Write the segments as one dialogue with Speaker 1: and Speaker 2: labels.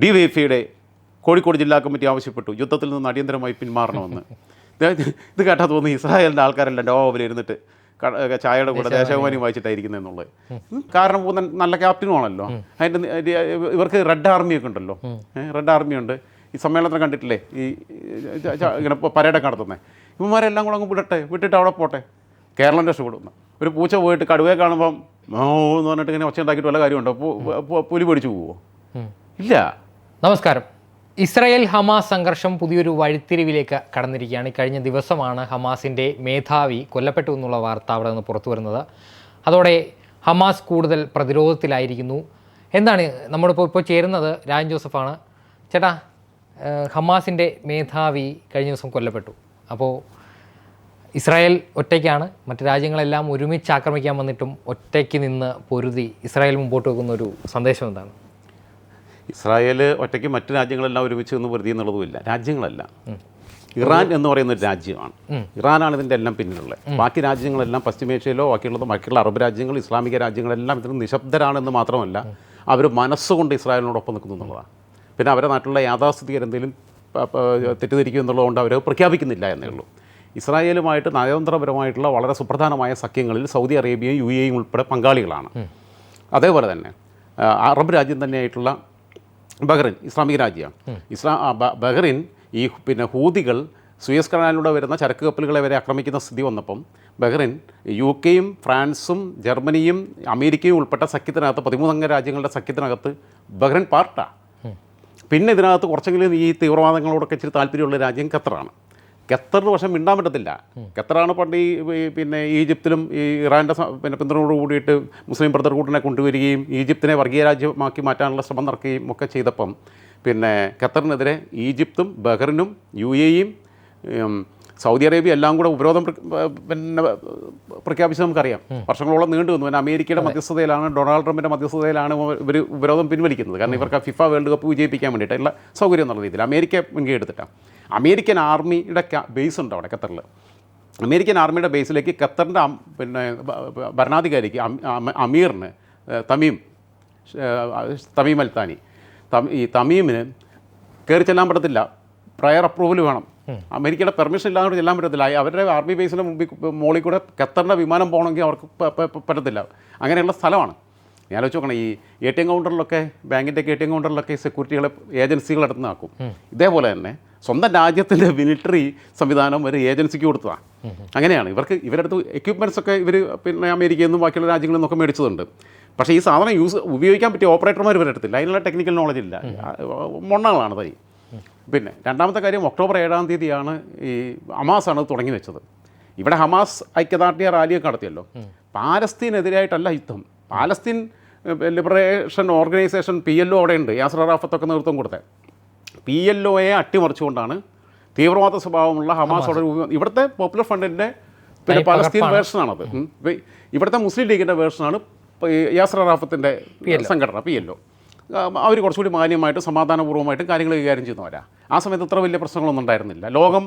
Speaker 1: D Y F ഐയുടെ കോഴിക്കോട് ജില്ലാ committee ആവശ്യപ്പെട്ടു. യുദ്ധത്തിൽ നിന്ന് അടിയന്തരമായി പിന്മാറണമെന്ന്. ഇത് കേട്ടാൽ തോന്നുന്നു ഇസ്രായേലിന്റെ ആൾക്കാരെല്ലാം ഡോവൽ ഇരുന്നിട്ട് ചായയുടെ കൂടെ ദേശാഭിമാനി വായിച്ചിട്ടായിരിക്കുന്നത് എന്നുള്ളത്. കാരണം പോകുന്ന നല്ല ക്യാപ്റ്റനും ആണല്ലോ. അതിന്റെ ഇവർക്ക് റെഡ് ആർമിയൊക്കെ ഉണ്ടല്ലോ. റെഡ് ആർമിയുണ്ട് ഈ സമ്മേളനത്തിൽ കണ്ടിട്ടില്ലേ? ഈ ഇങ്ങനെ പരേഡൊക്കെ നടത്തുന്നത് ഇവന്മാരെല്ലാം കൂടെ അങ്ങ് വിടട്ടെ വിട്ടിട്ട് അവിടെ പോട്ടെ. കേരളം രക്ഷപ്പെടുന്നു. ഒരു പൂച്ച പോയിട്ട് കടുവയെ കാണുമ്പം ഓ എന്ന് പറഞ്ഞിട്ട് ഇങ്ങനെ ഒച്ച ഉണ്ടാക്കിയിട്ട് വല്ല കാര്യമുണ്ടോ? പുലി പിടിച്ചു പോവോ? ഇല്ല.
Speaker 2: നമസ്കാരം. ഇസ്രായേൽ ഹമാസ് സംഘർഷം പുതിയൊരു വഴിത്തിരിവിലേക്ക് കടന്നിരിക്കുകയാണ്. കഴിഞ്ഞ ദിവസമാണ് ഹമാസിന്റെ മേധാവി കൊല്ലപ്പെട്ടു എന്നുള്ള വാർത്ത അവിടെ നിന്ന് പുറത്തു വരുന്നത്. അതോടെ ഹമാസ് കൂടുതൽ പ്രതിരോധത്തിലായിരിക്കുന്നു. എന്താണ് നമ്മളിപ്പോൾ ഇപ്പോൾ ചേരുന്നത്? രാജൻ ജോസഫാണ്. ചേട്ടാ ഹമാസിന്റെ മേധാവി കഴിഞ്ഞ ദിവസം കൊല്ലപ്പെട്ടു. അപ്പോൾ ഇസ്രായേൽ ഒറ്റയ്ക്കാണ്. മറ്റ് രാജ്യങ്ങളെല്ലാം ഒരുമിച്ച് ആക്രമിക്കാൻ വന്നിട്ടും ഒറ്റയ്ക്ക് നിന്ന് പൊരുതി ഇസ്രായേൽ മുമ്പോട്ട് വെക്കുന്ന ഒരു സന്ദേശം എന്താണ്?
Speaker 1: ഇസ്രായേൽ ഒറ്റയ്ക്ക് മറ്റു രാജ്യങ്ങളെല്ലാം ഒരുമിച്ച് നിന്ന് വെറുതെ എന്നുള്ളതുമില്ല. രാജ്യങ്ങളല്ല. ഇറാൻ എന്ന് പറയുന്ന ഒരു രാജ്യമാണ്. ഇറാനാണ് ഇതിന്റെ എല്ലാം പിന്നിലുള്ളത്. ബാക്കി രാജ്യങ്ങളെല്ലാം പശ്ചിമേഷ്യയിലോ ബാക്കിയുള്ളത് ബാക്കിയുള്ള അറബ് രാജ്യങ്ങൾ ഇസ്ലാമിക രാജ്യങ്ങളെല്ലാം ഇതിന് നിശബ്ദരാണെന്ന് മാത്രമല്ല അവർ മനസ്സുകൊണ്ട് ഇസ്രായേലിനോടൊപ്പം നിൽക്കുന്നു എന്നുള്ളതാണ്. പിന്നെ അവരുടെ നാട്ടിലുള്ള യാഥാസ്ഥിതികർ എന്തെങ്കിലും പ- പ- തെറ്റിദ്ധരിക്കും എന്നുള്ളതുകൊണ്ട് അവർ പ്രഖ്യാപിക്കുന്നില്ല എന്നേ ഉള്ളൂ. ഇസ്രായേലുമായിട്ട് നയതന്ത്രപരമായിട്ടുള്ള വളരെ സുപ്രധാനമായ സഖ്യങ്ങളിൽ സൗദി അറേബ്യയും യു എയും ഉൾപ്പെടെ പങ്കാളികളാണ്. അതേപോലെ തന്നെ അറബ് രാജ്യം തന്നെയായിട്ടുള്ള ബഹ്റിൻ ഇസ്ലാമിക രാജ്യമാണ്. ഇസ്ലാം ബഹ്റിൻ ഈ പിന്നെ ഹൂതികൾ സുയസ് കനാലിലൂടെ വരുന്ന ചരക്ക് കപ്പലുകളെ വരെ ആക്രമിക്കുന്ന സ്ഥിതി വന്നപ്പം ബഹ്റിൻ യു കെയും ഫ്രാൻസും ജർമ്മനിയും അമേരിക്കയും ഉൾപ്പെട്ട സഖ്യത്തിനകത്ത് പതിമൂന്നംഗ രാജ്യങ്ങളുടെ സഖ്യത്തിനകത്ത് ബഹ്റിൻ പാർട്ടാണ് പിന്നെ ഇതിനകത്ത് കുറച്ചെങ്കിലും ഈ തീവ്രവാദങ്ങളോടൊക്കെ ഇച്ചിരി താല്പര്യമുള്ള രാജ്യം ഖത്തറാണ്. ഖത്തറിന് പക്ഷേ മിണ്ടാൻ പറ്റത്തില്ല. ഖത്തറാണ് പണ്ട് ഈ പിന്നെ ഈജിപ്തിലും ഈ ഇറാന്റെ പിന്നെ പിന്തുണയോട് കൂടിയിട്ട് മുസ്ലിം ബ്രദർ കൂട്ടിനെ കൊണ്ടുവരികയും ഈജിപ്തിനെ വർഗീയ രാജ്യമാക്കി മാറ്റാനുള്ള ശ്രമം നടക്കുകയും ഒക്കെ ചെയ്തപ്പം പിന്നെ ഖത്തറിനെതിരെ ഈജിപ്തും ബഹ്റിനും യു എയും സൗദി അറേബ്യ എല്ലാം കൂടെ ഉപരോധം പ്ര- പിന്നെ പ്രഖ്യാപിച്ചത് നമുക്കറിയാം. വർഷങ്ങളോളം നീണ്ടു വന്നു പിന്നെ അമേരിക്കയുടെ മധ്യസ്ഥതയിലാണ് ഡൊണാൾഡ് ട്രംപിന്റെ മധ്യസ്ഥതയിലാണ് ഇവർ ഉപരോധം പിൻവലിക്കുന്നത്. കാരണം ഇവർക്ക് ആ ഫിഫ വേൾഡ് കപ്പ് വിജയിപ്പിക്കാൻ വേണ്ടിയിട്ടുള്ള സൗകര്യം എന്നുള്ള രീതിയിൽ. അമേരിക്ക മുൻകൈ എടുത്തിട്ടാണ് അമേരിക്കൻ ആർമിയുടെ ബേസ് ഉണ്ട് അവിടെ ഖത്തറിൽ അമേരിക്കൻ ആർമിയുടെ ബേസിലേക്ക് ഖത്തറിന്റെ പിന്നെ ഭരണാധികാരിക്ക് അമീറിന് തമീം തമീം അൽത്താനി. തമ- ഈ തമീമിന് കയറി ചെല്ലാൻ പറ്റത്തില്ല. പ്രയർ അപ്രൂവൽ വേണം. അമേരിക്കയുടെ പെർമിഷൻ ഇല്ലാതെ ചെല്ലാൻ പറ്റത്തില്ല. അവരുടെ ആർമി ബേസിന്റെ മുമ്പിൽ മോളിൽ കൂടെ ഖത്തറിന്റെ വിമാനം പോകണമെങ്കിൽ അവർക്ക് പറ്റത്തില്ല. അങ്ങനെയുള്ള സ്ഥലമാണ്. ഞാൻ ആലോചിച്ച് നോക്കണം ഈ എ ടി എം കൗണ്ടറിലൊക്കെ ബാങ്കിന്റെ എ ടി എം കൗണ്ടറിലൊക്കെ സെക്യൂരിറ്റികളെ ഏജൻസികൾ അടുത്ത് നിന്നാക്കും ഇതേപോലെ തന്നെ സ്വന്തം രാജ്യത്തിന്റെ മിലിറ്ററി സംവിധാനം ഒരു ഏജൻസിക്ക് കൊടുത്തതാണ് അങ്ങനെയാണ്. ഇവർക്ക് ഇവരുടെ അടുത്ത് എക്യുപ്മെന്റ്സ് ഒക്കെ ഇവർ പിന്നെ അമേരിക്കയിൽ നിന്നും ബാക്കിയുള്ള രാജ്യങ്ങളിൽ നിന്നൊക്കെ മേടിച്ചതുണ്ട്. പക്ഷേ ഈ സാധനം യൂസ് ഉപയോഗിക്കാൻ പറ്റിയ ഓപ്പറേറ്റർമാർ ഇവരുടെ അടുത്തില്ല. അതിനുള്ള ടെക്നിക്കൽ നോളജ് ഇല്ല. മൊണ്ണകളാണ് തനി പിന്നെ രണ്ടാമത്തെ കാര്യം ഒക്ടോബർ ഏഴാം തീയതിയാണ് ഈ ഹമാസാണ് തുടങ്ങി വെച്ചത്. ഇവിടെ ഹമാസ് ഐക്യദാർഢ്യ റാലിയൊക്കെ നടത്തിയല്ലോ. പാലസ്തീനെതിരായിട്ടല്ല യുദ്ധം. Palestine liberation organisation P L O അവിടെയുണ്ട്. യാസർ അറാഫത്തൊക്കെ നേതൃത്വം കൊടുത്തത് പി എൽ ഒയെ അട്ടിമറിച്ചുകൊണ്ടാണ് തീവ്രവാദ സ്വഭാവമുള്ള ഹമാസ് അവിടെ ഇവിടുത്തെ പോപ്പുലർ ഫ്രണ്ടിന്റെ പിന്നെ പലസ്തീൻ വേർഷനാണത്. ഇവിടുത്തെ മുസ്ലിം ലീഗിന്റെ വേർഷനാണ് യാസർ അറാഫത്തിന്റെ സംഘടന പി എൽ ഒ. അവർ കുറച്ചുകൂടി മാന്യമായിട്ട് സമാധാനപൂർവമായിട്ടും കാര്യങ്ങൾ കൈകാര്യം ചെയ്യുന്നവരാ. ആ സമയത്ത് ഇത്ര വലിയ പ്രശ്നങ്ങളൊന്നും ഉണ്ടായിരുന്നില്ല. ലോകം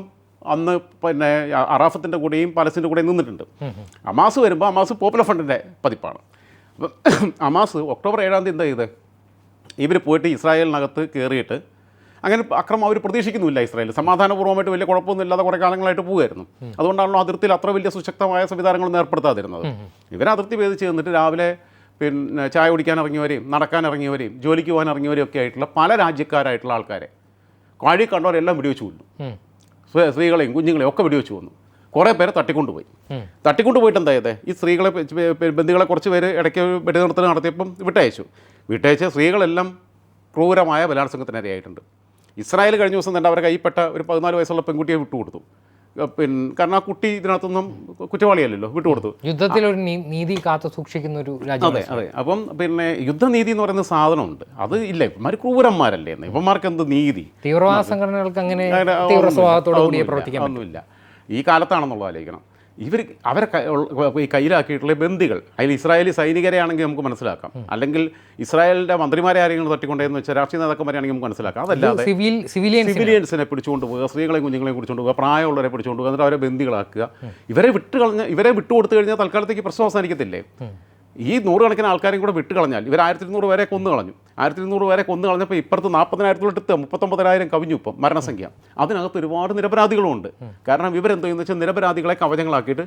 Speaker 1: അന്ന് പിന്നെ അറാഫത്തിന്റെ കൂടെയും പാലസിന്റെ കൂടെയും നിന്നിട്ടുണ്ട്. അമാസ് വരുമ്പോൾ അമാസ് പോപ്പുലർ ഫ്രണ്ടിന്റെ പതിപ്പാണ്. അപ്പം അമാസ് ഒക്ടോബർ ഏഴാം തീയതി എന്താ ചെയ്ത്? ഇവർ പോയിട്ട് ഇസ്രായേലിനകത്ത് കയറിയിട്ട് അങ്ങനെ അക്രമം അവർ പ്രതീക്ഷിക്കുന്നില്ല ഇസ്രായേൽ സമാധാനപൂർവമായിട്ട് വലിയ കുഴപ്പമൊന്നും ഇല്ലാതെ കുറേ കാലങ്ങളായിട്ട് പോകുമായിരുന്നു അതുകൊണ്ടാണല്ലോ അതിർത്തിയിൽ അത്ര വലിയ സുശക്തമായ സംവിധാനങ്ങളൊന്നും ഏർപ്പെടുത്താതിരുന്നത്. ഇവർ അതിർത്തി ഭേദിച്ച് ചെന്നിട്ട് രാവിലെ പിന്നെ ചായ കുടിക്കാൻ ഇറങ്ങിയവരെയും നടക്കാൻ ഇറങ്ങിയവരെയും ജോലിക്ക് പോകാൻ ഇറങ്ങിയവരെയും ഒക്കെ ആയിട്ടുള്ള പല രാജ്യക്കാരായിട്ടുള്ള ആൾക്കാരെ വഴി കണ്ടവരെല്ലാം വെടിവെച്ച് കൊന്നു. സ്ത്രീകളെയും കുഞ്ഞുങ്ങളെയും ഒക്കെ വെടിവെച്ച് കൊന്നു. കുറേ പേരെ തട്ടിക്കൊണ്ടുപോയി. തട്ടിക്കൊണ്ടുപോയിട്ട് എന്താ ചെയ്തേ? ഈ സ്ത്രീകളെ ബന്ധുക്കളെ കുറച്ച് പേര് ഇടയ്ക്ക് വെടിനിർത്തൽ നടത്തിയപ്പം വിട്ടയച്ചു. വിട്ടയച്ച സ്ത്രീകളെല്ലാം ക്രൂരമായ ബലാത്സംഗത്തിനിരയായിട്ടുണ്ട്. ഇസ്രായേൽ കഴിഞ്ഞ ദിവസം തന്നെ അവരെ കൈപ്പെട്ട ഒരു പതിനാല് വയസ്സുള്ള പെൺകുട്ടിയെ വിട്ടുകൊടുത്തു. പിന്നെ കാരണം ആ കുട്ടി ഇതിനകത്തൊന്നും കുറ്റവാളിയല്ലല്ലോ വിട്ടുകൊടുത്തു.
Speaker 2: യുദ്ധത്തിൽ ഒരു നീതി കാത്തു സൂക്ഷിക്കുന്ന ഒരു രാജ്യം
Speaker 1: അതെ അതെ. അപ്പം പിന്നെ യുദ്ധനീതി എന്ന് പറയുന്ന സാധനമുണ്ട്. അത് ഇല്ല ഇവന്മാർ ക്രൂരന്മാരല്ലേ എന്ന്. ഇവന്മാർക്ക് എന്ത് നീതി?
Speaker 2: തീവ്രവാദ സംഘടനകൾക്ക് അങ്ങനെ
Speaker 1: ഒന്നുമില്ല ഈ കാലത്താണെന്നുള്ളത് ആലോചിക്കണം. ഇവർ അവരെ ഈ കയ്യിലാക്കിയിട്ടുള്ള ബന്ദികൾ. അതിൽ ഇസ്രായേലി സൈനികരെ ആണെങ്കിൽ നമുക്ക് മനസ്സിലാക്കാം. അല്ലെങ്കിൽ ഇസ്രായേലിന്റെ മന്ത്രിമാരെ ആരെങ്കിലും തട്ടിക്കൊണ്ടേന്ന് വെച്ചാൽ രാഷ്ട്രീയ നേതാക്കന്മാരെ ആണെങ്കിൽ നമുക്ക് മനസ്സിലാക്കാം. അതല്ലാതെ
Speaker 2: സിവിൽ സിവിലിയൻസ്
Speaker 1: സിവിലിയൻസിനെ പിടിച്ചുകൊണ്ട് പോവുക സ്ത്രീകളെയും കുഞ്ഞുങ്ങളെയും പിടിച്ചുകൊണ്ട് പോവുക പ്രായമുള്ളവരെ പിടിച്ചുകൊണ്ട് പോകുക എന്നിട്ട് അവരെ ബന്ദികളാക്കുക. ഇവരെ വിട്ട് കളഞ്ഞ ഇവരെ വിട്ടുകൊടുത്തു കഴിഞ്ഞാൽ തൽക്കാലത്തേക്ക് പ്രശ്നം അവസാനിക്കത്തില്ലേ? ഈ നൂറുകണക്കിന് ആൾക്കാരെയും കൂടെ വിട്ട് കളഞ്ഞാൽ ഇവർ ആയിരത്തി ഇരുന്നൂറ് പേരെ കൊന്നു കളഞ്ഞു. ആയിരത്തി ഇരുന്നൂറ് പേരെ കൊന്നു കളഞ്ഞപ്പോൾ ഇപ്പുറത്ത് നാൽപ്പതിനായിരത്തിലോട്ട് മുപ്പത്തൊമ്പതിനായിരം കവിഞ്ഞു ഇപ്പം മരണസംഖ്യ. അതിനകത്ത് ഒരുപാട് നിരപരാധികളുമുണ്ട് കാരണം ഇവരെന്ത് ചെയ്യുന്നത് വെച്ചാൽ നിരപരാധികളെ കവചങ്ങളാക്കിയിട്ട്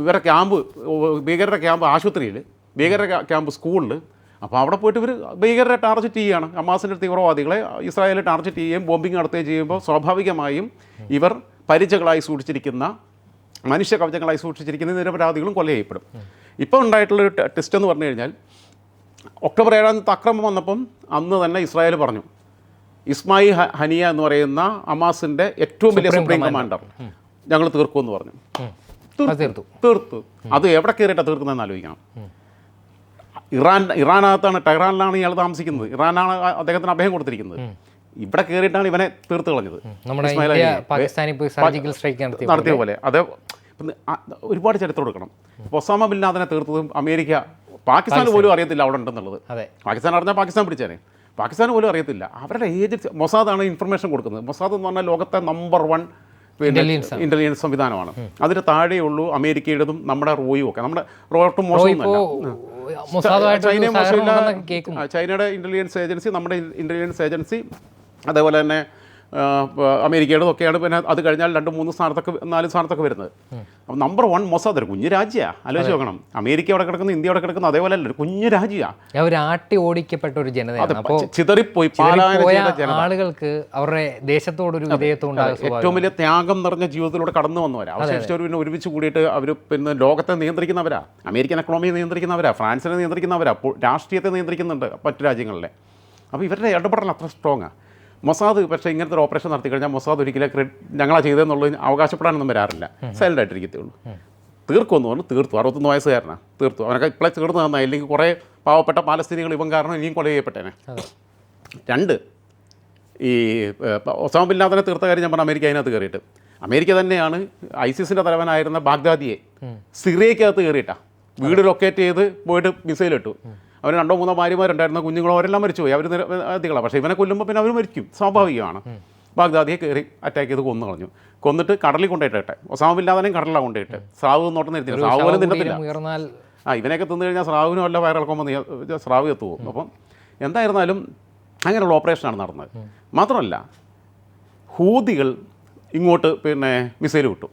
Speaker 1: ഇവരുടെ ക്യാമ്പ് ഭീകരരുടെ ക്യാമ്പ് ആശുപത്രിയിൽ ഭീകരരുടെ ക്യാമ്പ് സ്കൂളിൽ അപ്പോൾ അവിടെ പോയിട്ട് ഇവർ ഭീകരരെ ടാർഗറ്റ് ചെയ്യുകയാണ് ഹമാസിന്റെ തീവ്രവാദികളെ ഇസ്രായേലിൽ ടാർഗറ്റ് ചെയ്യുകയും ബോംബിംഗ് നടത്തുകയും ചെയ്യുമ്പോൾ സ്വാഭാവികമായും ഇവർ പരിചകളായി സൂക്ഷിച്ചിരിക്കുന്ന മനുഷ്യ കവചങ്ങളായി സൂക്ഷിച്ചിരിക്കുന്ന നിരപരാധികളും കൊല ചെയ്യപ്പെടും ഇപ്പോൾ ഉണ്ടായിട്ടുള്ളൊരു ഒരു ടെസ്റ്റ് എന്ന് പറഞ്ഞു കഴിഞ്ഞാൽ ഒക്ടോബർ ഏഴാം തീയതി അക്രമം വന്നപ്പം അന്ന് തന്നെ ഇസ്രായേൽ പറഞ്ഞു ഇസ്മായി ഹനിയ എന്ന് പറയുന്ന അമാസിന്റെ ഏറ്റവും വലിയ സുപ്രീം കമാൻഡർ ഞങ്ങൾ തീർക്കുമെന്ന് പറഞ്ഞു.
Speaker 2: തീർത്തു.
Speaker 1: തീർത്തു. അത് എവിടെ കയറിയിട്ടാണ് തീർക്കുന്നതെന്ന് ആലോചിക്കണം. ഇറാൻ ഇറാനകത്താണ് ടെഹ്റാനിലാണ് ഇയാൾ താമസിക്കുന്നത്. ഇറാനാണ് അദ്ദേഹത്തിന് അഭയം കൊടുത്തിരിക്കുന്നത്. ഇവിടെ കയറിയിട്ടാണ് ഇവനെ തീർത്ത് കളഞ്ഞത്.
Speaker 2: നമ്മുടെ പാകിസ്ഥാനിൽ പോയി സർജിക്കൽ സ്ട്രൈക്ക് നടത്തി
Speaker 1: നടത്തിയ പോലെ. അത് ഒരുപാട് ചരിത്രം എടുക്കണം. ഇപ്പോൾ ഒസാമ ബിൻ ലാദനെ തീർത്തതും അമേരിക്ക പാകിസ്ഥാൻ പോലും അറിയത്തില്ല അവിടെ ഉണ്ടെന്നുള്ളത്.
Speaker 2: അതെ.
Speaker 1: പാകിസ്ഥാൻ അറിഞ്ഞാൽ പാകിസ്ഥാൻ പിടിച്ചേനെ. പാകിസ്ഥാൻ പോലും അറിയത്തില്ല. അവരുടെ ഏജൻസി മൊസാദാണ് ഇൻഫർമേഷൻ കൊടുക്കുന്നത്. മൊസാദ് എന്ന് പറഞ്ഞാൽ ലോകത്തെ നമ്പർ വൺ ഇന്റലിജൻസ് സംവിധാനമാണ്. അതിന് താഴെയുള്ളൂ അമേരിക്കയുടേതും നമ്മുടെ റോയും ഒക്കെ. നമ്മുടെ റോട്ടും മോശമൊന്നുമല്ല ചൈനയും മോശമില്ല. ചൈനയുടെ ഇന്റലിജൻസ് ഏജൻസി നമ്മുടെ ഇന്റലിജൻസ് ഏജൻസി അതേപോലെ തന്നെ ആ, പ- അമേരിക്കയുടെ ഒക്കെയാണ് പിന്നെ അത് കഴിഞ്ഞാൽ രണ്ട് മൂന്ന് സ്ഥാനത്തൊക്കെ നാല് സ്ഥാനത്തൊക്കെ വരുന്നത്. അപ്പം നമ്പർ വൺ മൊസാദ് ഒരു കുഞ്ഞു രാജ്യമാണ് ആലോചിച്ച് നോക്കണം. അമേരിക്ക അവിടെ കിടക്കുന്ന ഇന്ത്യ അവിടെ കിടക്കുന്ന അതേപോലെ അല്ല ഒരു കുഞ്ഞു രാജ്യമാണ്
Speaker 2: അവർ ആട്ടി ഓടിക്കപ്പെട്ട ഒരു അപ്പോൾ
Speaker 1: ചിതറിപ്പോയി ജനത.
Speaker 2: ആളുകൾക്ക് അവരുടെ ദേശത്തോടൊരു വിധേയത്വം
Speaker 1: ഏറ്റവും വലിയ ത്യാഗം നിറഞ്ഞ ജീവിതത്തിലൂടെ കടന്നു വന്നവരാ. അവശേഷിച്ചവർ പിന്നെ ഒരുമിച്ച് കൂടിയിട്ട് അവർ പിന്നെ ലോകത്തെ നിയന്ത്രിക്കുന്നവരാ. അമേരിക്കൻ എക്കണോമിയെ നിയന്ത്രിക്കുന്നവരാ. ഫ്രാൻസിനെ നിയന്ത്രിക്കുന്നവരാ. രാഷ്ട്രീയത്തെ നിയന്ത്രിക്കുന്നുണ്ട് മറ്റു രാജ്യങ്ങളിലെ. അപ്പോൾ ഇവരുടെ ഇടപെടൽ അത്ര സ്ട്രോങ്ങാണ് മൊസാദ് പക്ഷേ ഇങ്ങനത്തെ ഒരു ഓപ്പറേഷൻ നടത്തി കഴിഞ്ഞാൽ മൊസാദ് ഒരിക്കലും ക്രെഡിറ്റ് ഞങ്ങളാ ചെയ്തതെന്നുള്ളത് അവകാശപ്പെടാനൊന്നും വരാറില്ല. സൈലന്റ് ആയിട്ടിരിക്കത്തേ ഉള്ളൂ തീർക്കുമെന്ന് പറഞ്ഞു തീർത്തു. അറുപത്തൊന്ന് വയസ്സുകാരനാണ് തീർത്തു. അവനൊക്കെ ഇപ്പോഴേ തീർന്നു തന്നാൽ ഇല്ലെങ്കിൽ കുറേ പാവപ്പെട്ട പാലസ്തീനികൾ ഇവൻ കാരണം ഇനിയും കൊല ചെയ്യപ്പെട്ടേനെ. രണ്ട് ഈ ഒസാമ ബിൻ ലാദനെ തീർത്ത കാര്യം ഞാൻ പറഞ്ഞ അമേരിക്ക അതിനകത്ത് കയറിയിട്ട് അമേരിക്ക തന്നെയാണ് ഐസിസിന്റെ തലവനായിരുന്ന ബാഗ്ദാദിയെ സിറിയക്കകത്ത് കയറിയിട്ടാണ് വീട് ലൊക്കേറ്റ് ചെയ്ത് പോയിട്ട് മിസൈൽ ഇട്ടു. അവർ രണ്ടോ മൂന്നോ ഭാര്യമാരുണ്ടായിരുന്ന കുഞ്ഞുങ്ങളോ അവരെല്ലാം മരിച്ചുപോയി. അവർ നിരവധികളാണ് പക്ഷേ ഇവനെ കൊല്ലുമ്പോൾ പിന്നെ അവർ മരിക്കും. സ്വാഭാവികമാണ്. ബാഗ്ദാദിയെ കയറി അറ്റാക്ക് ചെയ്ത് കൊന്നു കളഞ്ഞു. കൊന്നിട്ട് കടലിൽ കൊണ്ടുപോയിട്ടെ ഒസാമില്ലാതെയും കടലിലാണ് കൊണ്ടുപോയിട്ട് സ്രാവ് നോട്ടം നിർത്തി സ്രാവ് പോലും തിന്നത്തില്ല.
Speaker 2: ഉയർന്നാൽ
Speaker 1: ആ ഇവനെയൊക്കെ തിന്നു കഴിഞ്ഞാൽ സ്രാവിനും അല്ല വയറിളക്കം വന്ന് സ്രാവ് എത്തുപോകും അപ്പം എന്തായിരുന്നാലും അങ്ങനെയുള്ള ഓപ്പറേഷനാണ് നടന്നത്. മാത്രമല്ല ഹൂതികൾ ഇങ്ങോട്ട് പിന്നെ മിസൈൽ വിട്ടു.